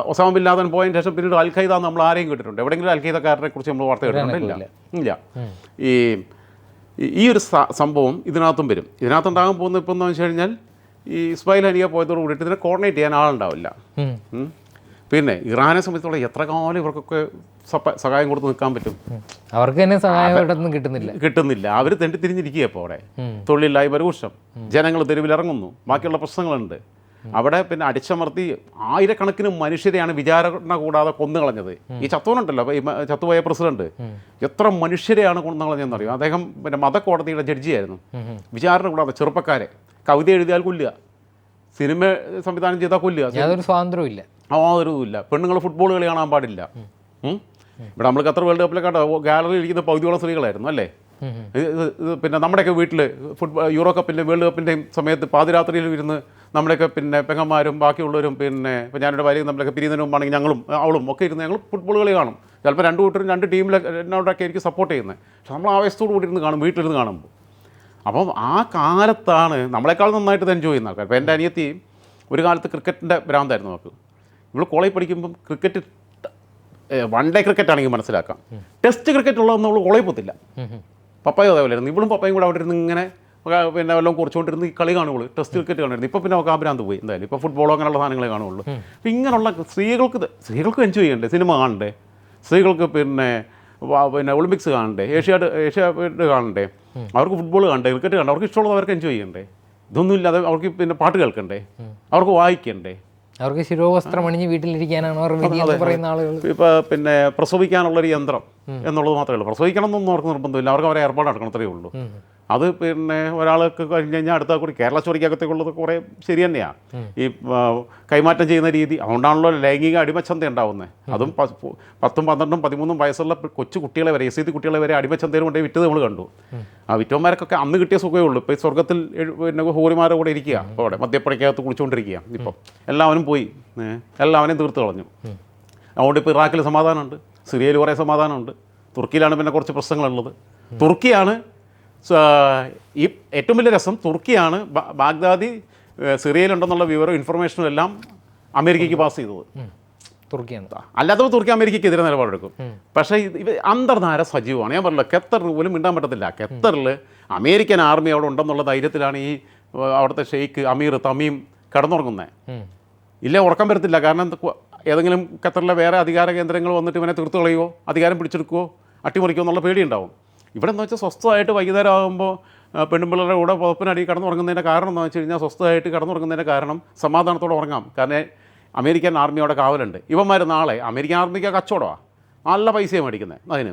Speaker 1: ഒസാമ ഇല്ലാതെ പോയതിന് ശേഷം പിന്നീട് അൽ ഖൈദ നമ്മൾ ആരെയും കേട്ടിട്ടുണ്ട്. എവിടെയെങ്കിലും അൽ ഖൈദക്കാരനെ കുറിച്ച് നമ്മൾ വാർത്ത കേട്ടിട്ടുണ്ട്. ഇല്ല. ഈ- ഈ ഒരു സംഭവം ഇതിനകത്തും വരും. ഇതിനകത്തുണ്ടാകാൻ പോകുന്ന ഇപ്പം എന്ന് വെച്ച് കഴിഞ്ഞാൽ ഈ ഇസ്മായിൽ ഹനിയ പോയതോട് കൂടിയിട്ട് ഇതിനെ കോർഡിനേറ്റ് ചെയ്യാൻ ആളുണ്ടാവില്ല. പിന്നെ ഇറാനെ സംബന്ധിച്ചോളം എത്ര കാലം ഇവർക്കൊക്കെ സഹായം കൊടുത്ത് നിൽക്കാൻ പറ്റും.
Speaker 2: അവർക്ക് തന്നെ സഹായം കിട്ടുന്നില്ല.
Speaker 1: കിട്ടുന്നില്ല. അവർ തെണ്ടി തിരിഞ്ഞിരിക്കുക ഇപ്പോൾ അവിടെ തൊഴിലില്ലായ്മ രൂക്ഷം ജനങ്ങൾ തെരുവിലിറങ്ങുന്നു. ബാക്കിയുള്ള പ്രശ്നങ്ങളുണ്ട്. അവിടെ പിന്നെ അടിച്ചമർത്തി ആയിരക്കണക്കിന് മനുഷ്യരെയാണ് വിചാരണ കൂടാതെ കൊന്നു കളഞ്ഞത് ഈ ചത്തുവനുണ്ടല്ലോ ചത്തുപോയ പ്രസിഡന്റ്. എത്ര മനുഷ്യരെയാണ് കൊന്നു അറിയാം അദ്ദേഹം പിന്നെ മതക്കോടതിയുടെ ജഡ്ജിയായിരുന്നു. വിചാരണ കൂടാതെ ചെറുപ്പക്കാരെ. കവിത എഴുതിയാൽ കൊല്ലുക. സിനിമ സംവിധാനം ചെയ്താൽ കൊല്ലുക.
Speaker 2: യാതൊരു സ്വാതന്ത്ര്യമില്ല ഇല്ല
Speaker 1: യാതൊരു ഇല്ല പെണ്ണുങ്ങൾ ഫുട്ബോൾ കളി കാണാൻ പാടില്ല? ഇവിടെ നമ്മൾ ഖത്തർ വേൾഡ് കപ്പിലെ കണ്ടോ? ഗാലറി ഇരിക്കുന്ന പകുതിയോളം സ്ത്രീകളായിരുന്നു അല്ലേ? പിന്നെ നമ്മുടെയൊക്കെ വീട്ടിൽ ഫുട്ബോൾ യൂറോ കപ്പിന്റെ വേൾഡ് കപ്പിന്റെയും സമയത്ത് പാതിരാത്രിയിൽ ഇരുന്ന് നമ്മുടെയൊക്കെ പിന്നെ പെങ്ങന്മാരും ബാക്കിയുള്ളവരും പിന്നെ ഇപ്പം ഞാനിവിടെ ഭാര്യ നമ്മളൊക്കെ പിരിയുന്നതിന് മുമ്പാണെങ്കിൽ ഞങ്ങളും അവളും ഒക്കെ ഇരുന്ന് ഞങ്ങൾ ഫുട്ബോൾ കളി കാണും. ചിലപ്പോൾ രണ്ട് കൂട്ടരും രണ്ട് ടീമിലൊക്കെ ആയിരിക്കും സപ്പോർട്ട് ചെയ്യുന്നത്. പക്ഷെ നമ്മൾ ആവേശത്തോട് കൂടി ഇരുന്ന് കാണും വീട്ടിലിരുന്ന് കാണുമ്പോൾ. അപ്പം ആ കാലത്താണ് നമ്മളെക്കാൾ നന്നായിട്ട് ഇത് എൻജോയ് ചെയ്യുന്ന ആൾക്കാർ. ഇപ്പോൾ എന്റെ അനിയത്തി ഒരു കാലത്ത് ക്രിക്കറ്റിന്റെ ഭ്രാന്തായിരുന്നു നമുക്ക് ഇവൾ കോളേജ് പഠിക്കുമ്പം ക്രിക്കറ്റ് വൺ ഡേ ക്രിക്കറ്റ് ആണെങ്കിൽ മനസ്സിലാക്കാം. ടെസ്റ്റ് ക്രിക്കറ്റ് ഉള്ളതൊന്നും നമ്മൾ കോളേജ് പോത്തില്ല
Speaker 2: പപ്പയും ഉം.
Speaker 1: പപ്പായും അതേപോലെ ഇവളും പപ്പയും കൂടെ അവിടെ ഇരുന്ന് ഇങ്ങനെ പിന്നെ വല്ലതും കുറച്ചുകൊണ്ടിരുന്ന് ഈ കളി കാണുള്ളൂ ടെസ്റ്റ് ക്രിക്കറ്റ് കാണുമായിരുന്നു. ഇപ്പോൾ പിന്നെ ആ ഭ്രാന്ത് പോയി. എന്തായാലും ഇപ്പോൾ ഫുട്ബോളോ അങ്ങനെയുള്ള സാധനങ്ങളെ കാണുള്ളൂ അപ്പോൾ ഇങ്ങനെയുള്ള സ്ത്രീകൾക്ക് സ്ത്രീകൾക്ക് എൻജോയ് ചെയ്യണ്ടേ? സിനിമ കാണണ്ടേ? സ്ത്രീകൾക്ക് പിന്നെ പിന്നെ ഒളിമ്പിക്സ് കാണണ്ടേ? ഏഷ്യാഡ് ഏഷ്യ കാണണ്ടേ? അവർക്ക് ഫുട്ബോൾ കണ്ടേ ക്രിക്കറ്റ് കണ്ടേ അവർക്ക് ഇഷ്ടമുള്ളത് അവർക്ക് എൻജോയ് ചെയ്യണ്ടേ? ഇതൊന്നും ഇല്ലാതെ അവർക്ക് പിന്നെ പാട്ട് കേൾക്കണ്ടേ? അവർക്ക് വായിക്കണ്ടേ?
Speaker 2: അവർക്ക് ശിരോവസ്ത്രം അണിഞ്ഞ് വീട്ടിലിരിക്കാനാണ് അവർ പറയുന്ന ആളുകൾ.
Speaker 1: ഇപ്പോൾ പിന്നെ പ്രസവിക്കാനുള്ളൊരു യന്ത്രം എന്നുള്ളത് മാത്രമേ ഉള്ളൂ. പ്രസവിക്കണം എന്നൊന്നും അവർക്ക് നിർബന്ധമില്ല. അവർക്ക് അവരെ ഏർപ്പാട് നടക്കണം അത്രയേ ഉള്ളൂ അത് പിന്നെ ഒരാൾക്ക് കഴിഞ്ഞ് കഴിഞ്ഞാൽ അടുത്ത കൂടി കേരള ചോറിക്കകത്തേക്കുള്ളത് കുറേ ശരി തന്നെയാണ് ഈ കൈമാറ്റം ചെയ്യുന്ന രീതി. അതുകൊണ്ടാണല്ലോ ലൈംഗിക അടിമച്ചന്ത ഉണ്ടാവുന്നത് അതും പത്തും പന്ത്രണ്ടും പതിമൂന്നും വയസ്സുള്ള കൊച്ചു കുട്ടികളെ വരെ എസ് സി കുട്ടികളെ വരെ അടിമച്ചന്തയിൽ കൊണ്ടേ വിറ്റത് നമ്മൾ കണ്ടു. ആ വിറ്റവന്മാർക്കൊക്കെ അന്ന് കിട്ടിയ സുഖമേ ഉള്ളൂ. ഇപ്പോൾ ഈ സ്വർഗത്തിൽ പിന്നെ ഹോറിമാരുടെ കൂടെ ഇരിക്കുക. അവിടെ മദ്യപ്പടയ്ക്കകത്ത് കുളിച്ചുകൊണ്ടിരിക്കുക ഇപ്പം എല്ലാവരും പോയി. എല്ലാവനെയും എല്ലാവരെയും തീർത്ത് കളഞ്ഞു. അതുകൊണ്ട് ഇപ്പോൾ ഇറാഖിൽ സമാധാനമുണ്ട്. സിറിയയിൽ കുറേ സമാധാനമുണ്ട്. തുർക്കിയിലാണ് പിന്നെ കുറച്ച് പ്രശ്നങ്ങളുള്ളത്. തുർക്കിയാണ് ഈ ഏറ്റവും വലിയ രസം തുർക്കിയാണ്. ബാഗ്ദാദി സിറിയയിലുണ്ടെന്നുള്ള വിവരം ഇൻഫർമേഷനും എല്ലാം അമേരിക്കയ്ക്ക് പാസ് ചെയ്തത്.
Speaker 2: തുർക്കിയാണ്
Speaker 1: അല്ലാത്തപ്പോൾ തുർക്കി അമേരിക്കയ്ക്ക് എതിരെ നിലപാടെടുക്കും പക്ഷേ ഇത് അന്തർധാര സജീവമാണ് ഞാൻ പറഞ്ഞില്ല ഖത്തറിന് പോലും മിണ്ടാൻ പറ്റത്തില്ല. ഖത്തറിൽ അമേരിക്കൻ ആർമി അവിടെ ഉണ്ടെന്നുള്ള ധൈര്യത്തിലാണ് ഈ അവിടുത്തെ ഷെയ്ഖ് അമീർ തമീം കിടന്നുറങ്ങുന്നത്. ഇല്ല ഉറക്കം വരത്തില്ല. കാരണം ഏതെങ്കിലും ഖത്തറിലെ വേറെ അധികാര കേന്ദ്രങ്ങൾ വന്നിട്ട് ഇവനെ തീർത്തു കളയുമോ അധികാരം പിടിച്ചെടുക്കുമോ അട്ടിമറിക്കുമോ എന്നുള്ള പേടിയുണ്ടാവും. ഇവിടെ എന്ന് വെച്ചാൽ സ്വസ്ഥമായിട്ട് വൈകുന്നേരം ആകുമ്പോൾ പെണ്ണുമ്പിള്ളരുടെ കൂടെ പുതപ്പിനടി കടന്നുറങ്ങുന്നതിന്റെ കാരണം എന്താണെന്ന് വെച്ച് കഴിഞ്ഞാൽ സ്വസ്ഥമായിട്ട് കടന്നുറങ്ങുന്നതിന്റെ കാരണം സമാധാനത്തോടെ ഉറങ്ങാം. കാരണം അമേരിക്കൻ ആർമിയോടെ കാവലുണ്ട്. ഇവന്മാർ നാളെ അമേരിക്കൻ ആർമിക്ക് കച്ചവടമാണ് നല്ല പൈസയാണ് മേടിക്കുന്നത് അതിന്.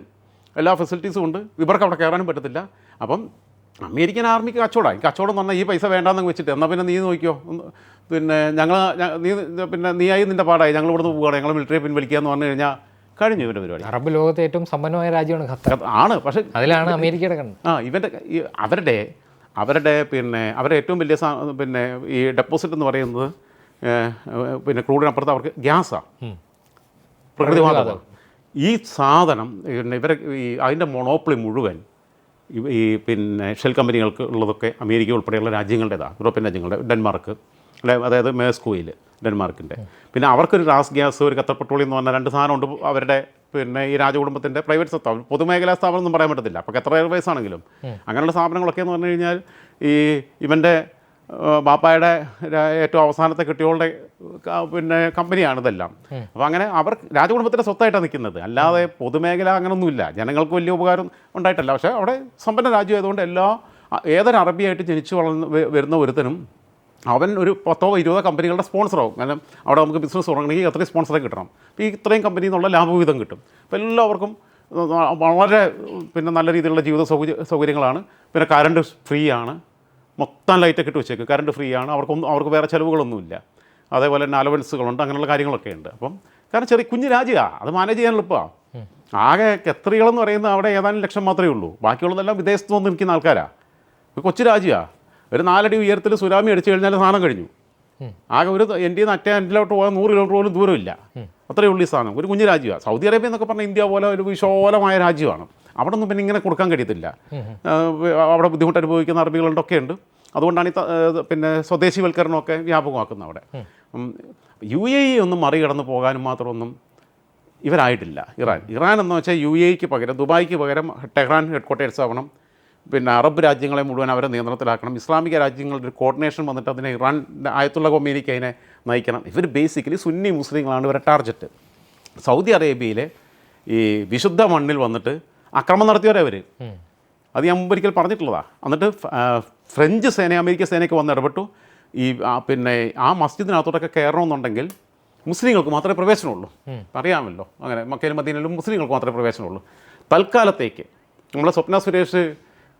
Speaker 1: എല്ലാ ഫെസിലിറ്റീസും ഉണ്ട്. ഇവർക്ക് അവിടെ കയറാനും പറ്റത്തില്ല. അപ്പം അമേരിക്കൻ ആർമിക്ക് കച്ചവടമാണ് കച്ചവടം എന്ന് പറഞ്ഞാൽ ഈ പൈസ വേണ്ടാന്ന് വെച്ചിട്ട്. എന്നാൽ പിന്നെ നീ നോക്കിയോ? പിന്നെ ഞങ്ങൾ നീ പിന്നെ നീ ആയി നിന്റെ പാടായി. ഞങ്ങൾ ഇവിടുന്ന് പോവുകയാണ് ഞങ്ങൾ മിലിറ്ററിയെ പിൻവലിക്കുക എന്ന് പറഞ്ഞു കഴിഞ്ഞാൽ കഴിഞ്ഞു ഇവന്റെ പരിപാടി.
Speaker 2: അറബ് ലോകത്തെ ഏറ്റവും സമ്പന്നമായ രാജ്യമാണ് ഖത്തർ.
Speaker 1: ആണ്. പക്ഷേ
Speaker 2: അതിലാണ് അമേരിക്കയുടെ കണ്ണ്.
Speaker 1: ആ ഇവന്റെ അവരുടെ അവരുടെ പിന്നെ അവരുടെ ഏറ്റവും വലിയ പിന്നെ ഈ ഡെപ്പോസിറ്റ് എന്ന് പറയുന്നത് പിന്നെ ക്രൂഡിനപ്പുറത്ത് അവർക്ക് ഗ്യാസാണ് പ്രകൃതിവാതകം. ഈ സാധനം പിന്നെ ഇവരെ ഈ അതിന്റെ മൊണോപ്പൊളി മുഴുവൻ ഈ പിന്നെ ഷെൽ കമ്പനികൾക്ക് ഉള്ളതൊക്കെ അമേരിക്ക ഉൾപ്പെടെയുള്ള രാജ്യങ്ങളുടേതാണ് യൂറോപ്യൻ രാജ്യങ്ങളുടെ ഡെൻമാർക്ക്. അതായത് മേസ്കോയിൽ ഡെൻമാർക്കിന്റെ. പിന്നെ അവർക്കൊരു റാസ് ഗ്യാസ് ഒരു ഖത്തർ പെട്രോളിയം എന്ന് പറഞ്ഞ രണ്ട് സാധനമുണ്ട് അവരുടെ പിന്നെ ഈ രാജകുടുംബത്തിന്റെ പ്രൈവറ്റ് സ്ഥാപനം പൊതുമേഖലാ സ്ഥാപനം ഒന്നും പറയാൻ പറ്റത്തില്ല. അപ്പോൾ ഖത്തർ എയർവേസ് ആണെങ്കിലും. അങ്ങനെയുള്ള സ്ഥാപനങ്ങളൊക്കെ എന്ന് പറഞ്ഞു കഴിഞ്ഞാൽ ഈ ഇവന്റെ ബാപ്പായുടെ ഏറ്റവും അവസാനത്തെ കുട്ടികളുടെ പിന്നെ കമ്പനിയാണ് ഇതെല്ലാം. അപ്പോൾ അങ്ങനെ അവർ രാജകുടുംബത്തിന്റെ സ്വത്തായിട്ടാണ് നിൽക്കുന്നത്. അല്ലാതെ പൊതുമേഖല അങ്ങനൊന്നുമില്ല. ജനങ്ങൾക്ക് വലിയ ഉപകാരം ഉണ്ടായിട്ടല്ല. പക്ഷേ അവിടെ സമ്പന്ന രാജ്യമായതുകൊണ്ട് എല്ലാ ഏതൊരു അറബിയായിട്ട് ജനിച്ചു വളർന്ന് വരുന്ന ഒരുത്തനും അവൻ ഒരു പത്തോ ഇരുപതോ കമ്പനികളുടെ സ്പോൺസറാവും കാരണം അവിടെ നമുക്ക് ബിസിനസ് തുടങ്ങണമെങ്കിൽ അത്രയും സ്പോൺസറെ കിട്ടണം. അപ്പോൾ ഈ ഇത്രയും കമ്പനിയിൽ നിന്നുള്ള ലാഭവിഹിതം കിട്ടും. അപ്പോൾ എല്ലാവർക്കും വളരെ പിന്നെ നല്ല രീതിയിലുള്ള ജീവിത സൗകര്യ സൗകര്യങ്ങളാണ്. പിന്നെ കറണ്ട് ഫ്രീ ആണ്. മൊത്തം ലൈറ്റൊക്കെ ഇട്ട് വെച്ചേക്കും. കറണ്ട് ഫ്രീ ആണ്. അവർക്കൊന്നും അവർക്ക് വേറെ ചിലവുകളൊന്നുമില്ല അതേപോലെ തന്നെ അലവൻസുകളുണ്ട് അങ്ങനെയുള്ള കാര്യങ്ങളൊക്കെ ഉണ്ട്. അപ്പം കാരണം ചെറിയ കുഞ്ഞു രാജ്യമാണ് അത് മാനേജ് ചെയ്യാൻ എളുപ്പമാണ് ആകെ കത്രികളെന്ന് പറയുന്നത് അവിടെ ഏതാനും ലക്ഷം മാത്രമേ ഉള്ളൂ. ബാക്കിയുള്ളതെല്ലാം വിദേശത്ത് വന്ന് നിൽക്കുന്ന ആൾക്കാരാണ് കൊച്ചു രാജ്യമാണ് ഒരു നാലടി ഉയരത്തിൽ സുനാമി അടിച്ചു കഴിഞ്ഞാൽ സാധനം കഴിഞ്ഞു. ആകെ ഒരു എന്റെ അറ്റ അറ്റേ എൻഡിലോട്ട് പോകാൻ നൂറ് കിലോമീറ്റർ പോലും ദൂരമില്ല. അത്രയേ ഉള്ളൂ ഈ സാധനം. ഒരു കുഞ്ഞു രാജ്യമാണ്. സൗദി അറേബ്യ എന്നൊക്കെ പറഞ്ഞാൽ ഇന്ത്യ പോലെ ഒരു വിശോലമായ രാജ്യമാണ്. അവിടെ ഒന്നും പിന്നെ ഇങ്ങനെ കൊടുക്കാൻ കഴിയത്തില്ല. അവിടെ ബുദ്ധിമുട്ട് അനുഭവിക്കുന്ന അറബികളുണ്ടൊക്കെ ഉണ്ട്. അതുകൊണ്ടാണ് ഈ പിന്നെ സ്വദേശിവൽക്കരണമൊക്കെ വ്യാപകമാക്കുന്നത് അവിടെ. യു എ ഇ ഒന്നും മറികടന്ന് പോകാനും മാത്രമൊന്നും ഇവരായിട്ടില്ല. ഇറാൻ. ഇറാൻ എന്ന് വെച്ചാൽ യു എക്ക് പകരം ദുബായിക്ക് പകരം ടെഹ്റാൻ ഹെഡ് ക്വാർട്ടേഴ്സ് ആവണം. പിന്നെ അറബ് രാജ്യങ്ങളെ മുഴുവൻ അവരെ നിയന്ത്രണത്തിലാക്കണം. ഇസ്ലാമിക രാജ്യങ്ങളുടെ ഒരു കോർഡിനേഷൻ വന്നിട്ട് അതിനെ ഇറാൻ ആയത്തുള്ള കൊമേനിക്ക് അതിനെ നയിക്കണം. ഇവർ ബേസിക്കലി സുന്നി മുസ്ലിങ്ങളാണ് ഇവരുടെ ടാർഗറ്റ് സൗദി അറേബ്യയിലെ ഈ വിശുദ്ധ മണ്ണിൽ വന്നിട്ട് അക്രമം നടത്തിയവരെ അവർ അത് ഞാൻ മുമ്പൊരിക്കൽ പറഞ്ഞിട്ടുള്ളതാണ് എന്നിട്ട് ഫ്രഞ്ച് സേന അമേരിക്ക സേനയൊക്കെ വന്ന് ഇടപെട്ടു. ഈ പിന്നെ ആ മസ്ജിദിനകത്തോട്ടൊക്കെ കയറണമെന്നുണ്ടെങ്കിൽ മുസ്ലിങ്ങൾക്ക് മാത്രമേ പ്രവേശനമുള്ളൂ. അറിയാമല്ലോ. അങ്ങനെ മക്കയിലും മദീനയിലും മുസ്ലിങ്ങൾക്ക് മാത്രമേ പ്രവേശനമുള്ളൂ. തൽക്കാലത്തേക്ക് നമ്മളെ സ്വപ്ന സുരേഷ്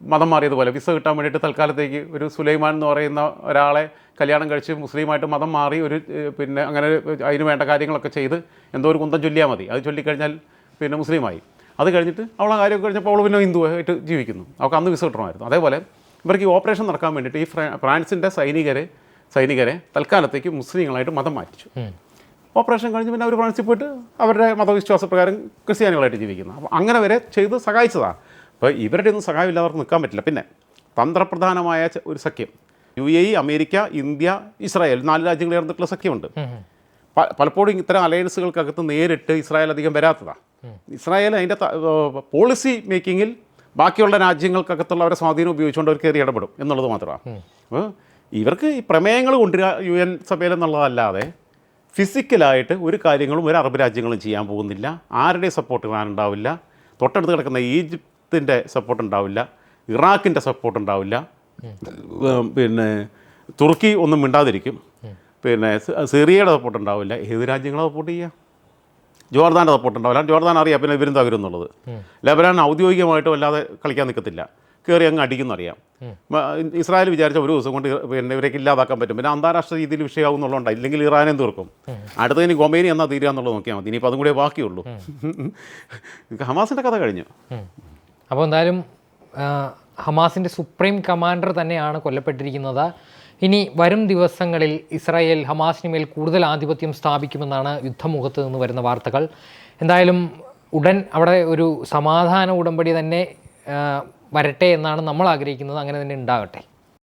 Speaker 1: മതം മാറിയതുപോലെ. വിസ കിട്ടാൻ വേണ്ടിയിട്ട് തൽക്കാലത്തേക്ക് ഒരു സുലൈമാൻ എന്ന് പറയുന്ന ഒരാളെ കല്യാണം കഴിച്ച് മുസ്ലിമായിട്ട് മതം മാറി ഒരു പിന്നെ അങ്ങനെ അതിന് വേണ്ട കാര്യങ്ങളൊക്കെ ചെയ്ത് എന്തോ ഒരു കുന്തം ചൊല്ലിയാൽ മതി. അത് ചൊല്ലിക്കഴിഞ്ഞാൽ പിന്നെ മുസ്ലിമായി. അത് കഴിഞ്ഞിട്ട് അവളെ കാര്യം കഴിഞ്ഞപ്പോൾ അവൾ പിന്നെ ഹിന്ദു ആയിട്ട് ജീവിക്കുന്നു. അവൾക്ക് അന്ന് വിസ കിട്ടണമായിരുന്നു. അതേപോലെ ഇവർക്ക് ഈ ഓപ്പറേഷൻ നടക്കാൻ വേണ്ടിയിട്ട് ഈ ഫ്രാ- ഫ്രാൻസിന്റെ സൈനികരെ സൈനികരെ തൽക്കാലത്തേക്ക് മുസ്ലിങ്ങളായിട്ട് മതം മാറ്റിച്ചു. ഓപ്പറേഷൻ കഴിഞ്ഞ് പിന്നെ അവർ ഫ്രാൻസിൽ പോയിട്ട് അവരുടെ മതവിശ്വാസപ്രകാരം ക്രിസ്ത്യാനികളായിട്ട് ജീവിക്കുന്നു. അപ്പോൾ അങ്ങനെ വരെ ചെയ്ത് സഹായിച്ചതാണ്. അപ്പോൾ ഇവരുടെ ഒന്നും സഹായമില്ലാതെ അവർക്ക് നിൽക്കാൻ പറ്റില്ല. പിന്നെ തന്ത്രപ്രധാനമായ ഒരു സഖ്യം. U A E America India Israel നാല് രാജ്യങ്ങൾ ചേർന്നിട്ടുള്ള സഖ്യമുണ്ട്. പലപ്പോഴും ഇത്തരം അലയൻസുകൾക്കകത്ത് നേരിട്ട് ഇസ്രായേൽ അധികം വരാത്തതാണ് ഇസ്രായേൽ അതിന്റെ പോളിസി മേക്കിങ്ങിൽ ബാക്കിയുള്ള രാജ്യങ്ങൾക്കകത്തുള്ളവരെ സ്വാധീനം ഉപയോഗിച്ചുകൊണ്ട് അവർ കയറി ഇടപെടും എന്നുള്ളത് മാത്രമാണ് അപ്പോൾ ഇവർക്ക് ഈ പ്രമേയങ്ങൾ കൊണ്ടുവരിക യു എൻ സഭയിൽ എന്നുള്ളതല്ലാതെ ഫിസിക്കലായിട്ട് ഒരു കാര്യങ്ങളും ഒരു അറബ് രാജ്യങ്ങളും ചെയ്യാൻ പോകുന്നില്ല. ആരുടെയും സപ്പോർട്ട് കാണാനുണ്ടാവില്ല. ഉണ്ടാവില്ല തൊട്ടടുത്ത് കിടക്കുന്ന ഈജിപ്തിന്റെ സപ്പോർട്ട് ഉണ്ടാവില്ല ഇറാഖിന്റെ സപ്പോർട്ട് ഉണ്ടാവില്ല പിന്നെ തുർക്കി ഒന്നും മിണ്ടാതിരിക്കും. പിന്നെ സിറിയയുടെ സപ്പോർട്ട് ഉണ്ടാവില്ല ഏത് രാജ്യങ്ങളെ സപ്പോർട്ട് ചെയ്യുക? ജോർദാന്റെ സപ്പോർട്ട് ഉണ്ടാവില്ല ജോർദാൻ അറിയാം പിന്നെ ഇവരും തകരും എന്നുള്ളത് ലെബനാൻ ഔദ്യോഗികമായിട്ടും അല്ലാതെ കളിക്കാൻ നിൽക്കത്തില്ല. കയറി അങ്ങ് അടിക്കുന്നറിയാം. ഇസ്രായേൽ വിചാരിച്ച ഒരു ദിവസം കൊണ്ട് പിന്നെ ഇവരേക്ക് ഇല്ലാതാക്കാൻ പറ്റും. പിന്നെ അന്താരാഷ്ട്ര രീതിയിൽ വിഷയമാവും എന്നുള്ളതുകൊണ്ട്. ഇല്ലെങ്കിൽ ഇറാനും തീർക്കും അടുത്തതിന് ഗൊമേനി എന്നാ തീരുക എന്നുള്ളത് നോക്കിയാൽ മതി. ഇനിയിപ്പോൾ അതും കൂടെ ബാക്കിയുള്ളൂ. ഹമാസിന്റെ കഥ കഴിഞ്ഞു.
Speaker 2: അപ്പോൾ എന്തായാലും ഹമാസിന്റെ സുപ്രീം കമാൻഡർ തന്നെയാണ് കൊല്ലപ്പെട്ടിരിക്കുന്നത്. ഇനി വരും ദിവസങ്ങളിൽ ഇസ്രായേൽ ഹമാസിന് മേൽ കൂടുതൽ ആധിപത്യം സ്ഥാപിക്കുമെന്നാണ് യുദ്ധമുഖത്ത് നിന്ന് വരുന്ന വാർത്തകൾ. എന്തായാലും ഉടൻ അവിടെ ഒരു സമാധാന ഉടമ്പടി തന്നെ വരട്ടെ എന്നാണ് നമ്മൾ ആഗ്രഹിക്കുന്നത്. അങ്ങനെ തന്നെ ഉണ്ടാകട്ടെ.